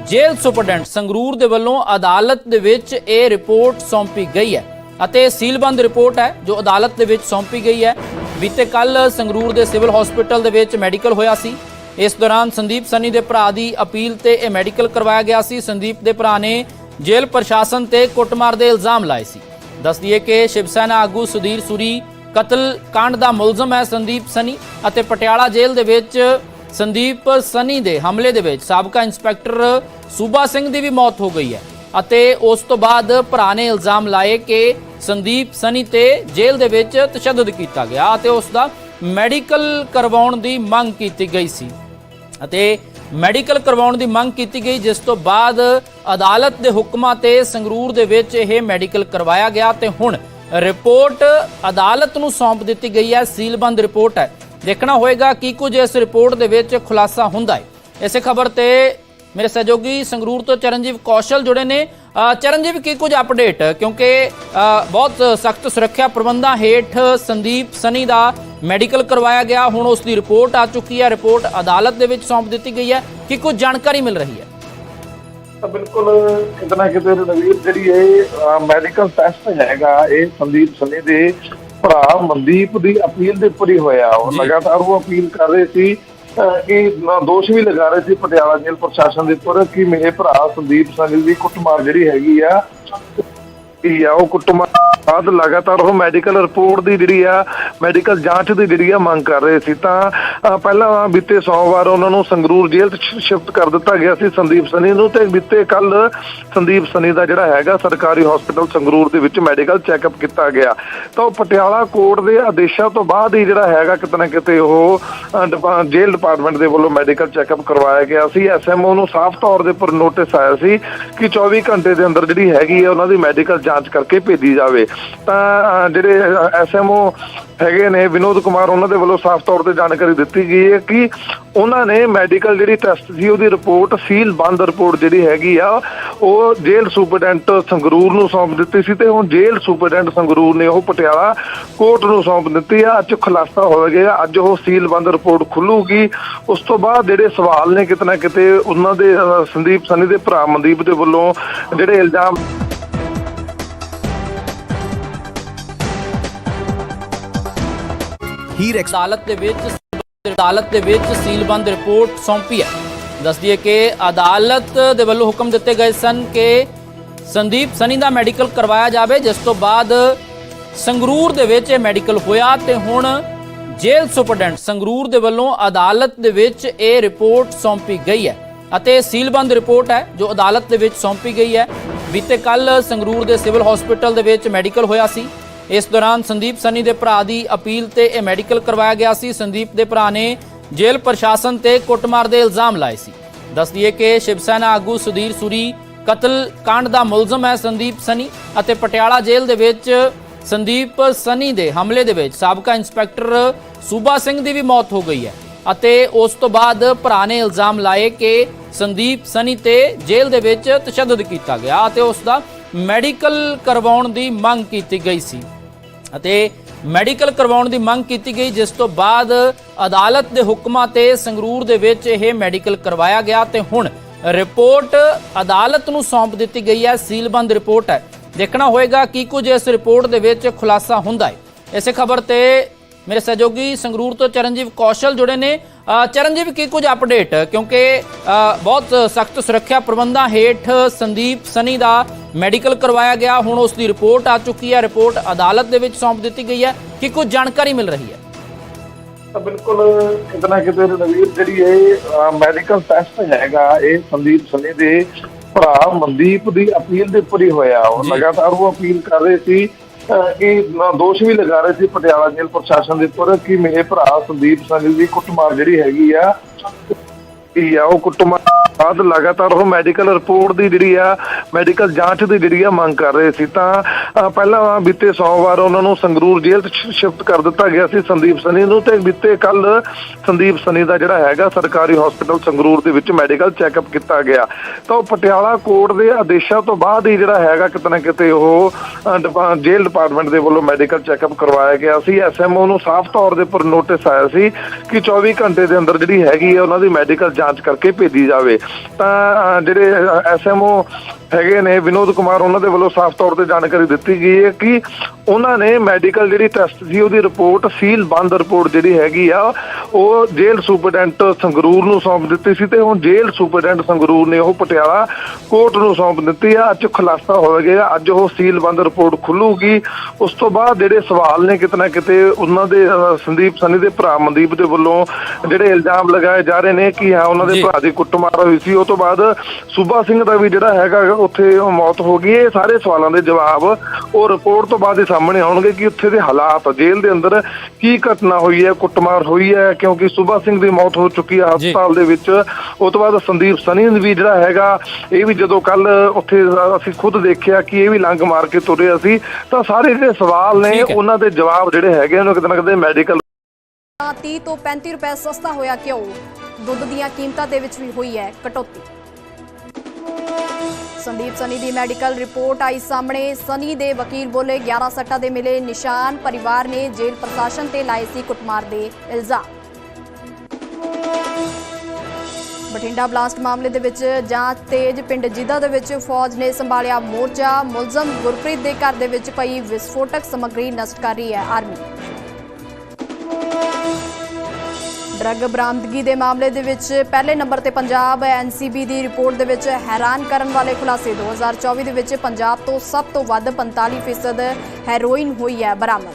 ਜੇਲ੍ਹ ਸੁਪਰਡੈਂਟ ਸੰਗਰੂਰ ਦੇ ਵੱਲੋਂ ਅਦਾਲਤ ਦੇ ਵਿੱਚ ਇਹ ਰਿਪੋਰਟ ਸੌਂਪੀ ਗਈ ਹੈ ਅਤੇ ਸੀਲਬੰਦ ਰਿਪੋਰਟ ਹੈ, ਜੋ ਅਦਾਲਤ ਦੇ ਵਿੱਚ ਸੌਂਪੀ ਗਈ ਹੈ। ਬੀਤੇ ਕੱਲ ਸੰਗਰੂਰ ਦੇ ਸਿਵਲ ਹਸਪੀਟਲ ਦੇ ਵਿੱਚ ਮੈਡੀਕਲ ਹੋਇਆ ਸੀ। ਇਸ ਦੌਰਾਨ ਸੰਦੀਪ ਸਨੀ ਦੇ ਭਰਾ ਦੀ ਅਪੀਲ ਤੇ ਇਹ ਮੈਡੀਕਲ ਕਰਵਾਇਆ ਗਿਆ ਸੀ। ਸੰਦੀਪ ਦੇ ਭਰਾ ਨੇ ਜੇਲ੍ਹ ਪ੍ਰਸ਼ਾਸਨ ਤੇ ਕੁੱਟਮਾਰ ਦੇ ਇਲਜ਼ਾਮ ਲਾਏ ਸੀ। ਦੱਸ ਦਈਏ ਕਿ ਸ਼ਿਵ ਸੈਨਾ ਆਗੂ ਸੁਧੀਰ ਸੂਰੀ, ਕਤਲ ਕਾਂਡ ਦਾ ਮੁਲਜ਼ਮ ਹੈ ਸੰਦੀਪ ਸਨੀ ਅਤੇ ਪਟਿਆਲਾ ਜੇਲ੍ਹ ਦੇ ਵਿੱਚ ਸੰਦੀਪ ਸਨੀ ਦੇ ਹਮਲੇ ਦੇ ਵਿੱਚ ਸਾਬਕਾ ਇੰਸਪੈਕਟਰ ਸੂਬਾ ਸਿੰਘ ਦੀ ਵੀ ਮੌਤ ਹੋ ਗਈ ਹੈ ਅਤੇ ਉਸ ਤੋਂ ਬਾਅਦ ਭਰਾ ਨੇ ਇਲਜ਼ਾਮ ਲਾਏ ਕਿ ਸੰਦੀਪ ਸਨੀ ਤੇ ਜੇਲ੍ਹ ਦੇ ਵਿੱਚ ਤਸ਼ੱਦਦ ਕੀਤਾ ਗਿਆ ਅਤੇ ਉਸ ਦਾ ਮੈਡੀਕਲ ਕਰਵਾਉਣ ਦੀ ਮੰਗ ਕੀਤੀ ਗਈ ਸੀ। ਅਤੇ ਮੈਡੀਕਲ ਕਰਵਾਉਣ ਦੀ ਮੰਗ ਕੀਤੀ ਗਈ, ਜਿਸ ਤੋਂ ਬਾਅਦ ਅਦਾਲਤ ਦੇ ਹੁਕਮਾਂ ਤੇ ਸੰਗਰੂਰ ਦੇ ਵਿੱਚ ਇਹ ਮੈਡੀਕਲ ਕਰਵਾਇਆ ਗਿਆ ਤੇ ਹੁਣ ਰਿਪੋਰਟ ਅਦਾਲਤ ਨੂੰ ਸੌਂਪ ਦਿੱਤੀ ਗਈ ਹੈ, ਸੀਲਬੰਦ ਰਿਪੋਰਟ ਹੈ। ਦੇਖਣਾ ਹੋਏਗਾ ਕੀ ਕੁਝ ਇਸ ਰਿਪੋਰਟ ਦੇ ਵਿੱਚ ਖੁਲਾਸਾ ਹੁੰਦਾ ਹੈ। ਇਸੇ ਖਬਰ ਤੇ ਮੇਰੇ ਸਹਿਯੋਗੀ ਸੰਗਰੂਰ ਤੋਂ ਚਰਨਜੀਵ ਕੌਸ਼ਲ ਜੁੜੇ ਨੇ। ਚਰਨਜੀਵ ਕੀ ਕੁਝ ਅਪਡੇਟ ਕਿਉਂਕਿ ਬਹੁਤ ਸਖਤ ਸੁਰੱਖਿਆ ਪ੍ਰਬੰਧਾਂ ਹੇਠ ਸੰਦੀਪ ਸਨੀ ਦਾ ਮੈਡੀਕਲ ਕਰਵਾਇਆ ਗਿਆ। ਹੁਣ ਉਸ ਦੀ ਰਿਪੋਰਟ ਆ ਚੁੱਕੀ ਹੈ। ਰਿਪੋਰਟ ਅਦਾਲਤ ਦੇ ਵਿੱਚ ਸੌਂਪ ਦਿੱਤੀ ਗਈ ਹੈ। ਕੀ ਕੁਝ ਜਾਣਕਾਰੀ ਮਿਲ ਰਹੀ ਹੈ? ਤਾਂ ਬਿਲਕੁਲ ਕਿਤੇ ਨਾ ਕਿਤੇ ਰਣਵੀਰ ਜਿਹੜੀ ਇਹ ਮੈਡੀਕਲ ਟੈਸਟ ਹੈਗਾ ਇਹ ਸੰਦੀਪ ਸਨੀ ਦੇ ਭਰਾ ਮਨਦੀਪ ਦੀ ਅਪੀਲ ਦੇ ਉੱਪਰ ਹੀ ਹੋਇਆ। ਉਹ। ਲਗਾਤਾਰ ਉਹ ਅਪੀਲ ਕਰ ਰਹੇ ਸੀ ਇਹ ਦੋਸ਼ ਵੀ ਲਗਾ ਰਹੇ ਸੀ ਪਟਿਆਲਾ ਜੇਲ੍ਹ ਪ੍ਰਸ਼ਾਸਨ ਦੇ ਉੱਪਰ ਕਿ ਮੇਰੇ ਭਰਾ ਸੰਦੀਪ ਸੰਗਲ ਦੀ ਕੁੱਟਮਾਰ ਜਿਹੜੀ ਹੈਗੀ ਆ ਕੀ ਆ, ਉਹ ਕੁੱਟਮਾਰ ਬਾਅਦ ਲਗਾਤਾਰ ਉਹ ਮੈਡੀਕਲ ਰਿਪੋਰਟ ਦੀ ਜਿਹੜੀ ਆ ਮੈਡੀਕਲ ਜਾਂਚ ਦੀ ਜਿਹੜੀ ਆ ਮੰਗ ਕਰ ਰਹੇ ਸੀ। ਤਾਂ ਪਹਿਲਾਂ ਬੀਤੇ ਸੋਮਵਾਰ ਉਹਨਾਂ ਨੂੰ ਸੰਗਰੂਰ ਜੇਲ੍ਹ ਚ ਸ਼ਿਫਟ ਕਰ ਦਿੱਤਾ ਗਿਆ ਸੀ ਸੰਦੀਪ ਸਨੀ ਨੂੰ ਤੇ ਬੀਤੇ ਕੱਲ ਸੰਦੀਪ ਸਨੀ ਦਾ ਜਿਹੜਾ ਹੈਗਾ ਸਰਕਾਰੀ ਹਸਪੀਟਲ ਸੰਗਰੂਰ ਦੇ ਵਿੱਚ ਮੈਡੀਕਲ ਚੈੱਕਅਪ ਕੀਤਾ ਗਿਆ। ਤਾਂ ਉਹ ਪਟਿਆਲਾ ਕੋਰਟ ਦੇ ਆਦੇਸ਼ਾਂ ਤੋਂ ਬਾਅਦ ਹੀ ਜਿਹੜਾ ਹੈਗਾ ਕਿਤੇ ਨਾ ਕਿਤੇ ਉਹ ਡਿਪਾ- ਜੇਲ੍ਹ ਡਿਪਾਰਟਮੈਂਟ ਦੇ ਵੱਲੋਂ ਮੈਡੀਕਲ ਚੈੱਕਅਪ ਕਰਵਾਇਆ ਗਿਆ ਸੀ। ਐਸਐਮਓ ਨੂੰ ਸਾਫ਼ ਤੌਰ ਦੇ ਉੱਪਰ ਨੋਟਿਸ ਆਇਆ ਸੀ ਕਿ 24 ਘੰਟੇ ਦੇ ਅੰਦਰ ਜਿਹੜੀ ਹੈਗੀ ਹੈ ਉਹਨਾਂ ਦੀ ਮੈਡੀਕਲ ਜਾਂਚ ਕਰਕੇ ਭੇਜੀ ਜਾਵੇ। ਤਾਂ ਜਿਹੜੇ ਐਸਐਮਓ ਹੈਗੇ ਨੇ, ਵਿਨੋਦ ਕੁਮਾਰ, ਉਹਨਾਂ ਦੇ ਵੱਲੋਂ ਸਾਫ਼ ਤੌਰ ਤੇ ਜਾਣਕਾਰੀ ਦਿੱਤੀ ਗਈ ਹੈ ਕਿ ਉਹਨਾਂ ਨੇ ਮੈਡੀਕਲ ਜਿਹੜੀ ਟੈਸਟ ਸੀ, ਉਹਦੀ ਰਿਪੋਰਟ, ਸੀਲ ਬੰਦ ਰਿਪੋਰਟ ਜਿਹੜੀ ਹੈਗੀ ਆ, ਉਹ ਜੇਲ੍ਹ ਸੁਪਰਡੈਂਟ ਸੰਗਰੂਰ ਨੂੰ ਸੌਂਪ ਦਿੱਤੀ ਸੀ ਤੇ ਹੁਣ ਜੇਲ੍ਹ ਸੁਪਰਡੈਂਟ ਸੰਗਰੂਰ ਨੇ ਉਹ ਪਟਿਆਲਾ ਕੋਰਟ ਨੂੰ ਸੌਂਪ ਦਿੱਤੀ ਆ। ਅੱਜ ਖੁਲਾਸਾ ਹੋ ਗਿਆ। ਅੱਜ ਉਹ ਸੀਲ ਬੰਦ ਰਿਪੋਰਟ ਖੁੱਲੂਗੀ। ਉਸ ਤੋਂ ਬਾਅਦ ਜਿਹੜੇ ਸਵਾਲ ਨੇ ਕਿਤੇ ਨਾ ਕਿਤੇ ਉਹਨਾਂ ਦੇ ਸੰਦੀਪ ਸਨੀ ਦੇ ਭਰਾ ਮਨਦੀਪ ਦੇ ਵੱਲੋਂ ਜਿਹੜੇ ਇਲਜ਼ਾਮ ਹੀਰ ਅਦਾਲਤ ਦੇ ਵਿੱਚ ਅਦਾਲਤ ਦੇ ਵਿੱਚ ਸੀਲਬੰਦ ਰਿਪੋਰਟ ਸੌਂਪੀ ਹੈ। ਦੱਸਦੀ ਹੈ ਕਿ ਅਦਾਲਤ ਦੇ ਵੱਲੋਂ ਹੁਕਮ ਦਿੱਤੇ ਗਏ ਸਨ ਕਿ ਸੰਦੀਪ ਸਨੀ ਦਾ ਮੈਡੀਕਲ ਕਰਵਾਇਆ ਜਾਵੇ, ਜਿਸ ਤੋਂ ਬਾਅਦ ਸੰਗਰੂਰ ਦੇ ਵਿੱਚ ਇਹ ਮੈਡੀਕਲ ਹੋਇਆ ਤੇ ਹੁਣ ਜੇਲ੍ਹ ਸੁਪਰਡੈਂਟ ਸੰਗਰੂਰ ਦੇ ਵੱਲੋਂ ਅਦਾਲਤ ਦੇ ਵਿੱਚ ਇਹ ਰਿਪੋਰਟ ਸੌਂਪੀ ਗਈ ਹੈ ਅਤੇ ਸੀਲਬੰਦ ਰਿਪੋਰਟ ਹੈ ਜੋ ਅਦਾਲਤ ਦੇ ਵਿੱਚ ਸੌਂਪੀ ਗਈ ਹੈ। ਬੀਤੇ ਕੱਲ ਸੰਗਰੂਰ ਦੇ ਸਿਵਲ ਹਸਪੀਟਲ ਦੇ ਵਿੱਚ ਮੈਡੀਕਲ ਹੋਇਆ ਸੀ। ਇਸ ਦੌਰਾਨ ਸੰਦੀਪ ਸਨੀ ਦੇ ਭਰਾ ਦੀ ਅਪੀਲ ਤੇ ਇਹ ਮੈਡੀਕਲ ਕਰਵਾਇਆ ਗਿਆ ਸੀ। ਸੰਦੀਪ ਦੇ ਭਰਾ ਨੇ ਜੇਲ੍ਹ ਪ੍ਰਸ਼ਾਸਨ ਤੇ ਕੁੱਟਮਾਰ ਦੇ ਇਲਜ਼ਾਮ ਲਾਏ ਸੀ। ਦੱਸ ਦਈਏ ਕਿ ਸ਼ਿਵ ਸੈਨਾ ਆਗੂ ਸੁਧੀਰ ਸੂਰੀ, ਕਤਲ ਕਾਂਡ ਦਾ ਮੁਲਜ਼ਮ ਹੈ ਸੰਦੀਪ ਸਨੀ ਅਤੇ ਪਟਿਆਲਾ ਜੇਲ੍ਹ ਦੇ ਵਿੱਚ ਸੰਦੀਪ ਸਨੀ ਦੇ ਹਮਲੇ ਦੇ ਵਿੱਚ ਸਾਬਕਾ ਇੰਸਪੈਕਟਰ ਸੂਬਾ ਸਿੰਘ ਦੀ ਵੀ ਮੌਤ ਹੋ ਗਈ ਹੈ ਅਤੇ ਉਸ ਤੋਂ ਬਾਅਦ ਭਰਾ ਨੇ ਇਲਜ਼ਾਮ ਲਾਏ ਕਿ ਸੰਦੀਪ ਸਨੀ ਤੇ ਜੇਲ੍ਹ ਦੇ ਵਿੱਚ ਤਸ਼ੱਦਦ ਕੀਤਾ ਗਿਆ ਅਤੇ ਉਸ ਦਾ ਮੈਡੀਕਲ ਕਰਵਾਉਣ ਦੀ ਮੰਗ ਕੀਤੀ ਗਈ ਸੀ। ਅਤੇ ਮੈਡੀਕਲ ਕਰਵਾਉਣ ਦੀ ਮੰਗ ਕੀਤੀ ਗਈ, ਜਿਸ ਤੋਂ ਬਾਅਦ ਅਦਾਲਤ ਦੇ ਹੁਕਮਾਂ ਤੇ ਸੰਗਰੂਰ ਦੇ ਵਿੱਚ ਇਹ ਮੈਡੀਕਲ ਕਰਵਾਇਆ ਗਿਆ ਤੇ ਹੁਣ ਰਿਪੋਰਟ ਅਦਾਲਤ ਨੂੰ ਸੌਂਪ ਦਿੱਤੀ ਗਈ ਹੈ, ਸੀਲਬੰਦ ਰਿਪੋਰਟ ਹੈ। ਦੇਖਣਾ ਹੋਏਗਾ ਕੀ ਕੁਝ ਇਸ ਰਿਪੋਰਟ ਦੇ ਵਿੱਚ ਖੁਲਾਸਾ ਹੁੰਦਾ ਹੈ। ਇਸੇ ਖਬਰ ਤੇ ਮੇਰੇ ਸਹਿਯੋਗੀ ਸੰਗਰੂਰ ਤੋਂ ਚਰਨਜੀਵ ਕੌਸ਼ਲ ਜੁੜੇ ਨੇ। ਅ, ਚਰਨਜੀਵ ਕੀ ਕੁਝ ਅਪਡੇਟ ਕਿਉਂਕਿ ਬਹੁਤ ਸਖਤ ਸੁਰੱਖਿਆ ਪ੍ਰਬੰਧਾਂ ਹੇਠ ਸੰਦੀਪ ਸਨੀ ਦਾ ਮੈਡੀਕਲ ਕਰਵਾਇਆ ਗਿਆ। ਹੁਣ ਉਸ ਦੀ ਰਿਪੋਰਟ ਆ ਚੁੱਕੀ ਹੈ। ਰਿਪੋਰਟ ਅਦਾਲਤ ਦੇ ਵਿੱਚ ਸੌਂਪ ਦਿੱਤੀ ਗਈ ਹੈ। ਕੀ ਕੁਝ ਜਾਣਕਾਰੀ ਮਿਲ ਰਹੀ ਹੈ? ਬਿਲਕੁਲ ਕਿਤੇ ਨਾ ਕਿਤੇ ਰਣਵੀਰ ਜਿਹੜੀ ਇਹ ਮੈਡੀਕਲ ਟੈਸਟ ਹੈਗਾ। ਇਹ ਸੰਦੀਪ ਸਨੀ ਦੇ ਭਰਾ ਮਨਦੀਪ ਦੀ ਅਪੀਲ ਦੇ ਉੱਪਰ ਹੀ ਹੋਇਆ। ਉਹ। ਲਗਾਤਾਰ ਉਹ ਅਪੀਲ ਕਰ ਰਹੇ ਸੀ ਇਹ ਦੋਸ਼ ਵੀ ਲਗਾ ਰਹੇ ਸੀ ਪਟਿਆਲਾ ਜੇਲ੍ਹ ਪ੍ਰਸ਼ਾਸਨ ਦੇ ਉੱਪਰ ਕਿ ਮੇਰੇ ਭਰਾ ਸੰਦੀਪ ਸਿੰਘ ਦੀ ਕੁੱਟਮਾਰ ਜਿਹੜੀ ਹੈਗੀ ਆ, ਕੀ ਆ, ਉਹ ਕੁੱਟਮਾਰ ਬਾਅਦ ਲਗਾਤਾਰ ਉਹ ਮੈਡੀਕਲ ਰਿਪੋਰਟ ਦੀ ਜਿਹੜੀ ਆ ਮੈਡੀਕਲ ਜਾਂਚ ਦੀ ਜਿਹੜੀ ਆ ਮੰਗ ਕਰ ਰਹੇ ਸੀ। ਤਾਂ ਪਹਿਲਾਂ ਬੀਤੇ ਸੋਮਵਾਰ ਉਹਨਾਂ ਨੂੰ ਸੰਗਰੂਰ ਜੇਲ੍ਹ ਚ ਸ਼ਿਫਟ ਕਰ ਦਿੱਤਾ ਗਿਆ ਸੀ ਸੰਦੀਪ ਸਨੀ ਨੂੰ ਤੇ ਬੀਤੇ ਕੱਲ ਸੰਦੀਪ ਸਨੀ ਦਾ ਜਿਹੜਾ ਹੈਗਾ ਸਰਕਾਰੀ ਹਸਪੀਟਲ ਸੰਗਰੂਰ ਦੇ ਵਿੱਚ ਮੈਡੀਕਲ ਚੈੱਕਅਪ ਕੀਤਾ ਗਿਆ। ਤਾਂ ਉਹ ਪਟਿਆਲਾ ਕੋਰਟ ਦੇ ਆਦੇਸ਼ਾਂ ਤੋਂ ਬਾਅਦ ਹੀ ਜਿਹੜਾ ਹੈਗਾ ਕਿਤੇ ਨਾ ਕਿਤੇ ਉਹ ਡਿਪਾ- ਜੇਲ੍ਹ ਡਿਪਾਰਟਮੈਂਟ ਦੇ ਵੱਲੋਂ ਮੈਡੀਕਲ ਚੈੱਕਅਪ ਕਰਵਾਇਆ ਗਿਆ ਸੀ। ਐਸਐਮਓ ਨੂੰ ਸਾਫ਼ ਤੌਰ ਦੇ ਉੱਪਰ ਨੋਟਿਸ ਆਇਆ ਸੀ ਕਿ 24 ਘੰਟੇ ਦੇ ਅੰਦਰ ਜਿਹੜੀ ਹੈਗੀ ਹੈ ਉਹਨਾਂ ਦੀ ਮੈਡੀਕਲ ਜਾਂਚ ਕਰਕੇ ਭੇਜੀ ਜਾਵੇ। ਤਾਂ ਜਿਹੜੇ ਐਸਐਮਓ ਹੈਗੇ ਨੇ ਵਿਨੋਦ ਕੁਮਾਰ ਉਹਨਾਂ ਦੇ ਵੱਲੋਂ ਸਾਫ਼ ਤੌਰ ਤੇ ਜਾਣਕਾਰੀ ਦਿੱਤੀ ਗਈ ਹੈ ਕਿ ਉਹਨਾਂ ਨੇ ਮੈਡੀਕਲ ਜਿਹੜੀ ਟੈਸਟ ਸੀ ਉਹਦੀ ਰਿਪੋਰਟ ਸੀਲ ਬੰਦ ਰਿਪੋਰਟ ਜਿਹੜੀ ਹੈਗੀ ਆ ਉਹ ਜੇਲ੍ਹ ਸੁਪਰਡੈਂਟ ਸੰਗਰੂਰ ਨੂੰ ਸੌਂਪ ਦਿੱਤੀ ਸੀ ਤੇ ਹੁਣ ਜੇਲ੍ਹ ਸੁਪਰਡੈਂਟ ਸੰਗਰੂਰ ਨੇ ਉਹ ਪਟਿਆਲਾ ਕੋਰਟ ਨੂੰ ਸੌਂਪ ਦਿੱਤੀ ਆ। ਅੱਜ ਖੁਲਾਸਾ ਹੋਵੇਗਾ। ਅੱਜ ਉਹ ਸੀਲ ਬੰਦ ਰਿਪੋਰਟ ਖੁੱਲੂਗੀ। ਉਸ ਤੋਂ ਬਾਅਦ ਜਿਹੜੇ ਸਵਾਲ ਨੇ ਕਿਤੇ ਨਾ ਕਿਤੇ ਉਹਨਾਂ ਦੇ ਸੰਦੀਪ ਸਨੀ ਦੇ ਭਰਾ ਮਨਦੀਪ ਦੇ ਵੱਲੋਂ ਜਿਹੜੇ ਇਲਜ਼ਾਮ ਲਗਾਏ ਜਾ ਰਹੇ ਨੇ ਕਿ ਹਾਂ ਉਹਨਾਂ ਦੇ। ਭਰਾ ਦੀ ਕੁੱਟਮਾਰ ਹੋਈ ਸੀ ਉਹ ਤੋਂ ਬਾਅਦ ਸੂਬਾ ਸਿੰਘ ਦਾ ਵੀ ਜਿਹੜਾ ਹੈਗਾ ਉੱਥੇ ਉਹ ਮੌਤ ਹੋ ਗਈ ਇਹ ਸਾਰੇ ਸਵਾਲਾਂ ਦੇ ਜਵਾਬ ਉਹ ਰਿਪੋਰਟ ਤੋਂ ਬਾਅਦ ਹੀ ਸਾਹਮਣੇ ਆਉਣਗੇ ਕਿ ਉੱਥੇ ਦੇ ਹਾਲਾਤ ਜੇਲ੍ਹ ਦੇ ਅੰਦਰ ਕੀ ਘਟਨਾ ਹੋਈ ਹੈ ਕੁੱਟਮਾਰ ਹੋਈ ਹੈ ਕਿਉਂਕਿ ਸੂਬਾ ਸਿੰਘ ਦੀ ਮੌਤ ਹੋ ਚੁੱਕੀ ਹੈ। ਹਸਪਤਾਲ ਦੇ ਵਿੱਚ ਉਹ ਤੋਂ ਬਾਅਦ ਸੰਦੀਪ ਸਨੀ ਵੀ ਜਿਹੜਾ ਹੈਗਾ ਇਹ ਵੀ ਜਦੋਂ ਕੱਲ ਉੱਥੇ ਅਸੀਂ ਖੁਦ ਦੇਖਿਆ ਕਿ ਇਹ ਵੀ ਲੰਗ ਮਾਰ ਕੇ ਤੁਰਿਆ ਸੀ ਤਾਂ ਸਾਰੇ ਜਿਹੜੇ ਸਵਾਲ ਨੇ। ਉਹਨਾਂ ਦੇ ਜਵਾਬ ਜਿਹੜੇ ਹੈਗੇ ਨੇ ਉਹ ਕਿਤੇ ਨਾ ਕਿਤੇ ਮੈਡੀਕਲ 30 ਤੋਂ 35 ਰੁਪਏ ਸਸਤਾ ਹੋਇਆ ਘਿਓ ਦੁੱਧ ਦੀਆਂ ਕੀਮਤਾਂ ਦੇ ਵਿੱਚ ਵੀ ਹੋਈ ਹੈ ਕਟੌਤੀ। ਸੰਦੀਪ ਸਨੀ ਦੀ ਮੈਡੀਕਲ ਰਿਪੋਰਟ ਆਈ ਸਾਹਮਣੇ। ਸਨੀ ਦੇ ਵਕੀਲ ਬੋਲੇ 11 ਸੱਟਾਂ ਦੇ ਮਿਲੇ ਨਿਸ਼ਾਨ। ਪਰਿਵਾਰ ਨੇ ਜੇਲ੍ਹ ਪ੍ਰਸ਼ਾਸਨ ਤੇ ਲਾਏ ਸੀ ਕੁੱਟਮਾਰ ਦੇ ਇਲਜ਼ਾਮ। ਬਠਿੰਡਾ ਬਲਾਸਟ ਮਾਮਲੇ ਦੇ ਵਿੱਚ ਜਾਂਚ ਤੇਜ। ਪਿੰਡ ਜਿੱਦਾ ਦੇ ਵਿੱਚ ਫੌਜ ਨੇ ਸੰਭਾਲਿਆ ਮੋਰਚਾ। ਮੁਲਜ਼ਮ ਗੁਰਪ੍ਰੀਤ ਦੇ ਘਰ ਦੇ ਵਿੱਚ ਪਈ ਵਿਸਫੋਟਕ ਸਮੱਗਰੀ ਨਸ਼ਟ ਕਰ ਰਹੀ ਹੈ ਆਰਮੀ। ਡਰੱਗ ਬਰਾਮਦਗੀ ਦੇ ਮਾਮਲੇ ਦੇ ਵਿੱਚ ਪਹਿਲੇ ਨੰਬਰ ਤੇ ਪੰਜਾਬ ਐਨਸੀਬੀ ਦੀ ਰਿਪੋਰਟ ਦੇ ਵਿੱਚ ਹੈਰਾਨ ਕਰਨ ਵਾਲੇ ਖੁਲਾਸੇ। 2024 ਦੇ ਵਿੱਚ ਪੰਜਾਬ ਤੋਂ ਸਭ ਤੋਂ ਵੱਧ 45% ਹੈਰੋਇਨ ਹੋਈ ਹੈ ਬਰਾਮਦ।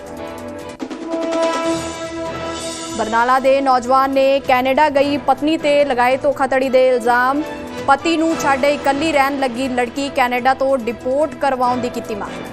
ਬਰਨਾਲਾ ਦੇ ਨੌਜਵਾਨ ਨੇ ਕੈਨੇਡਾ ਗਈ ਪਤਨੀ ਤੇ ਲਗਾਏ ਧੋਖਾਧੜੀ ਦੇ ਇਲਜ਼ਾਮ। ਪਤੀ ਨੂੰ ਛੱਡ ਇਕੱਲੀ ਰਹਿਣ ਲੱਗੀ ਲੜਕੀ ਕੈਨੇਡਾ ਤੋਂ ਡਿਪੋਰਟ ਕਰਵਾਉਣ ਦੀ ਕੀਤੀ ਮੰਗ।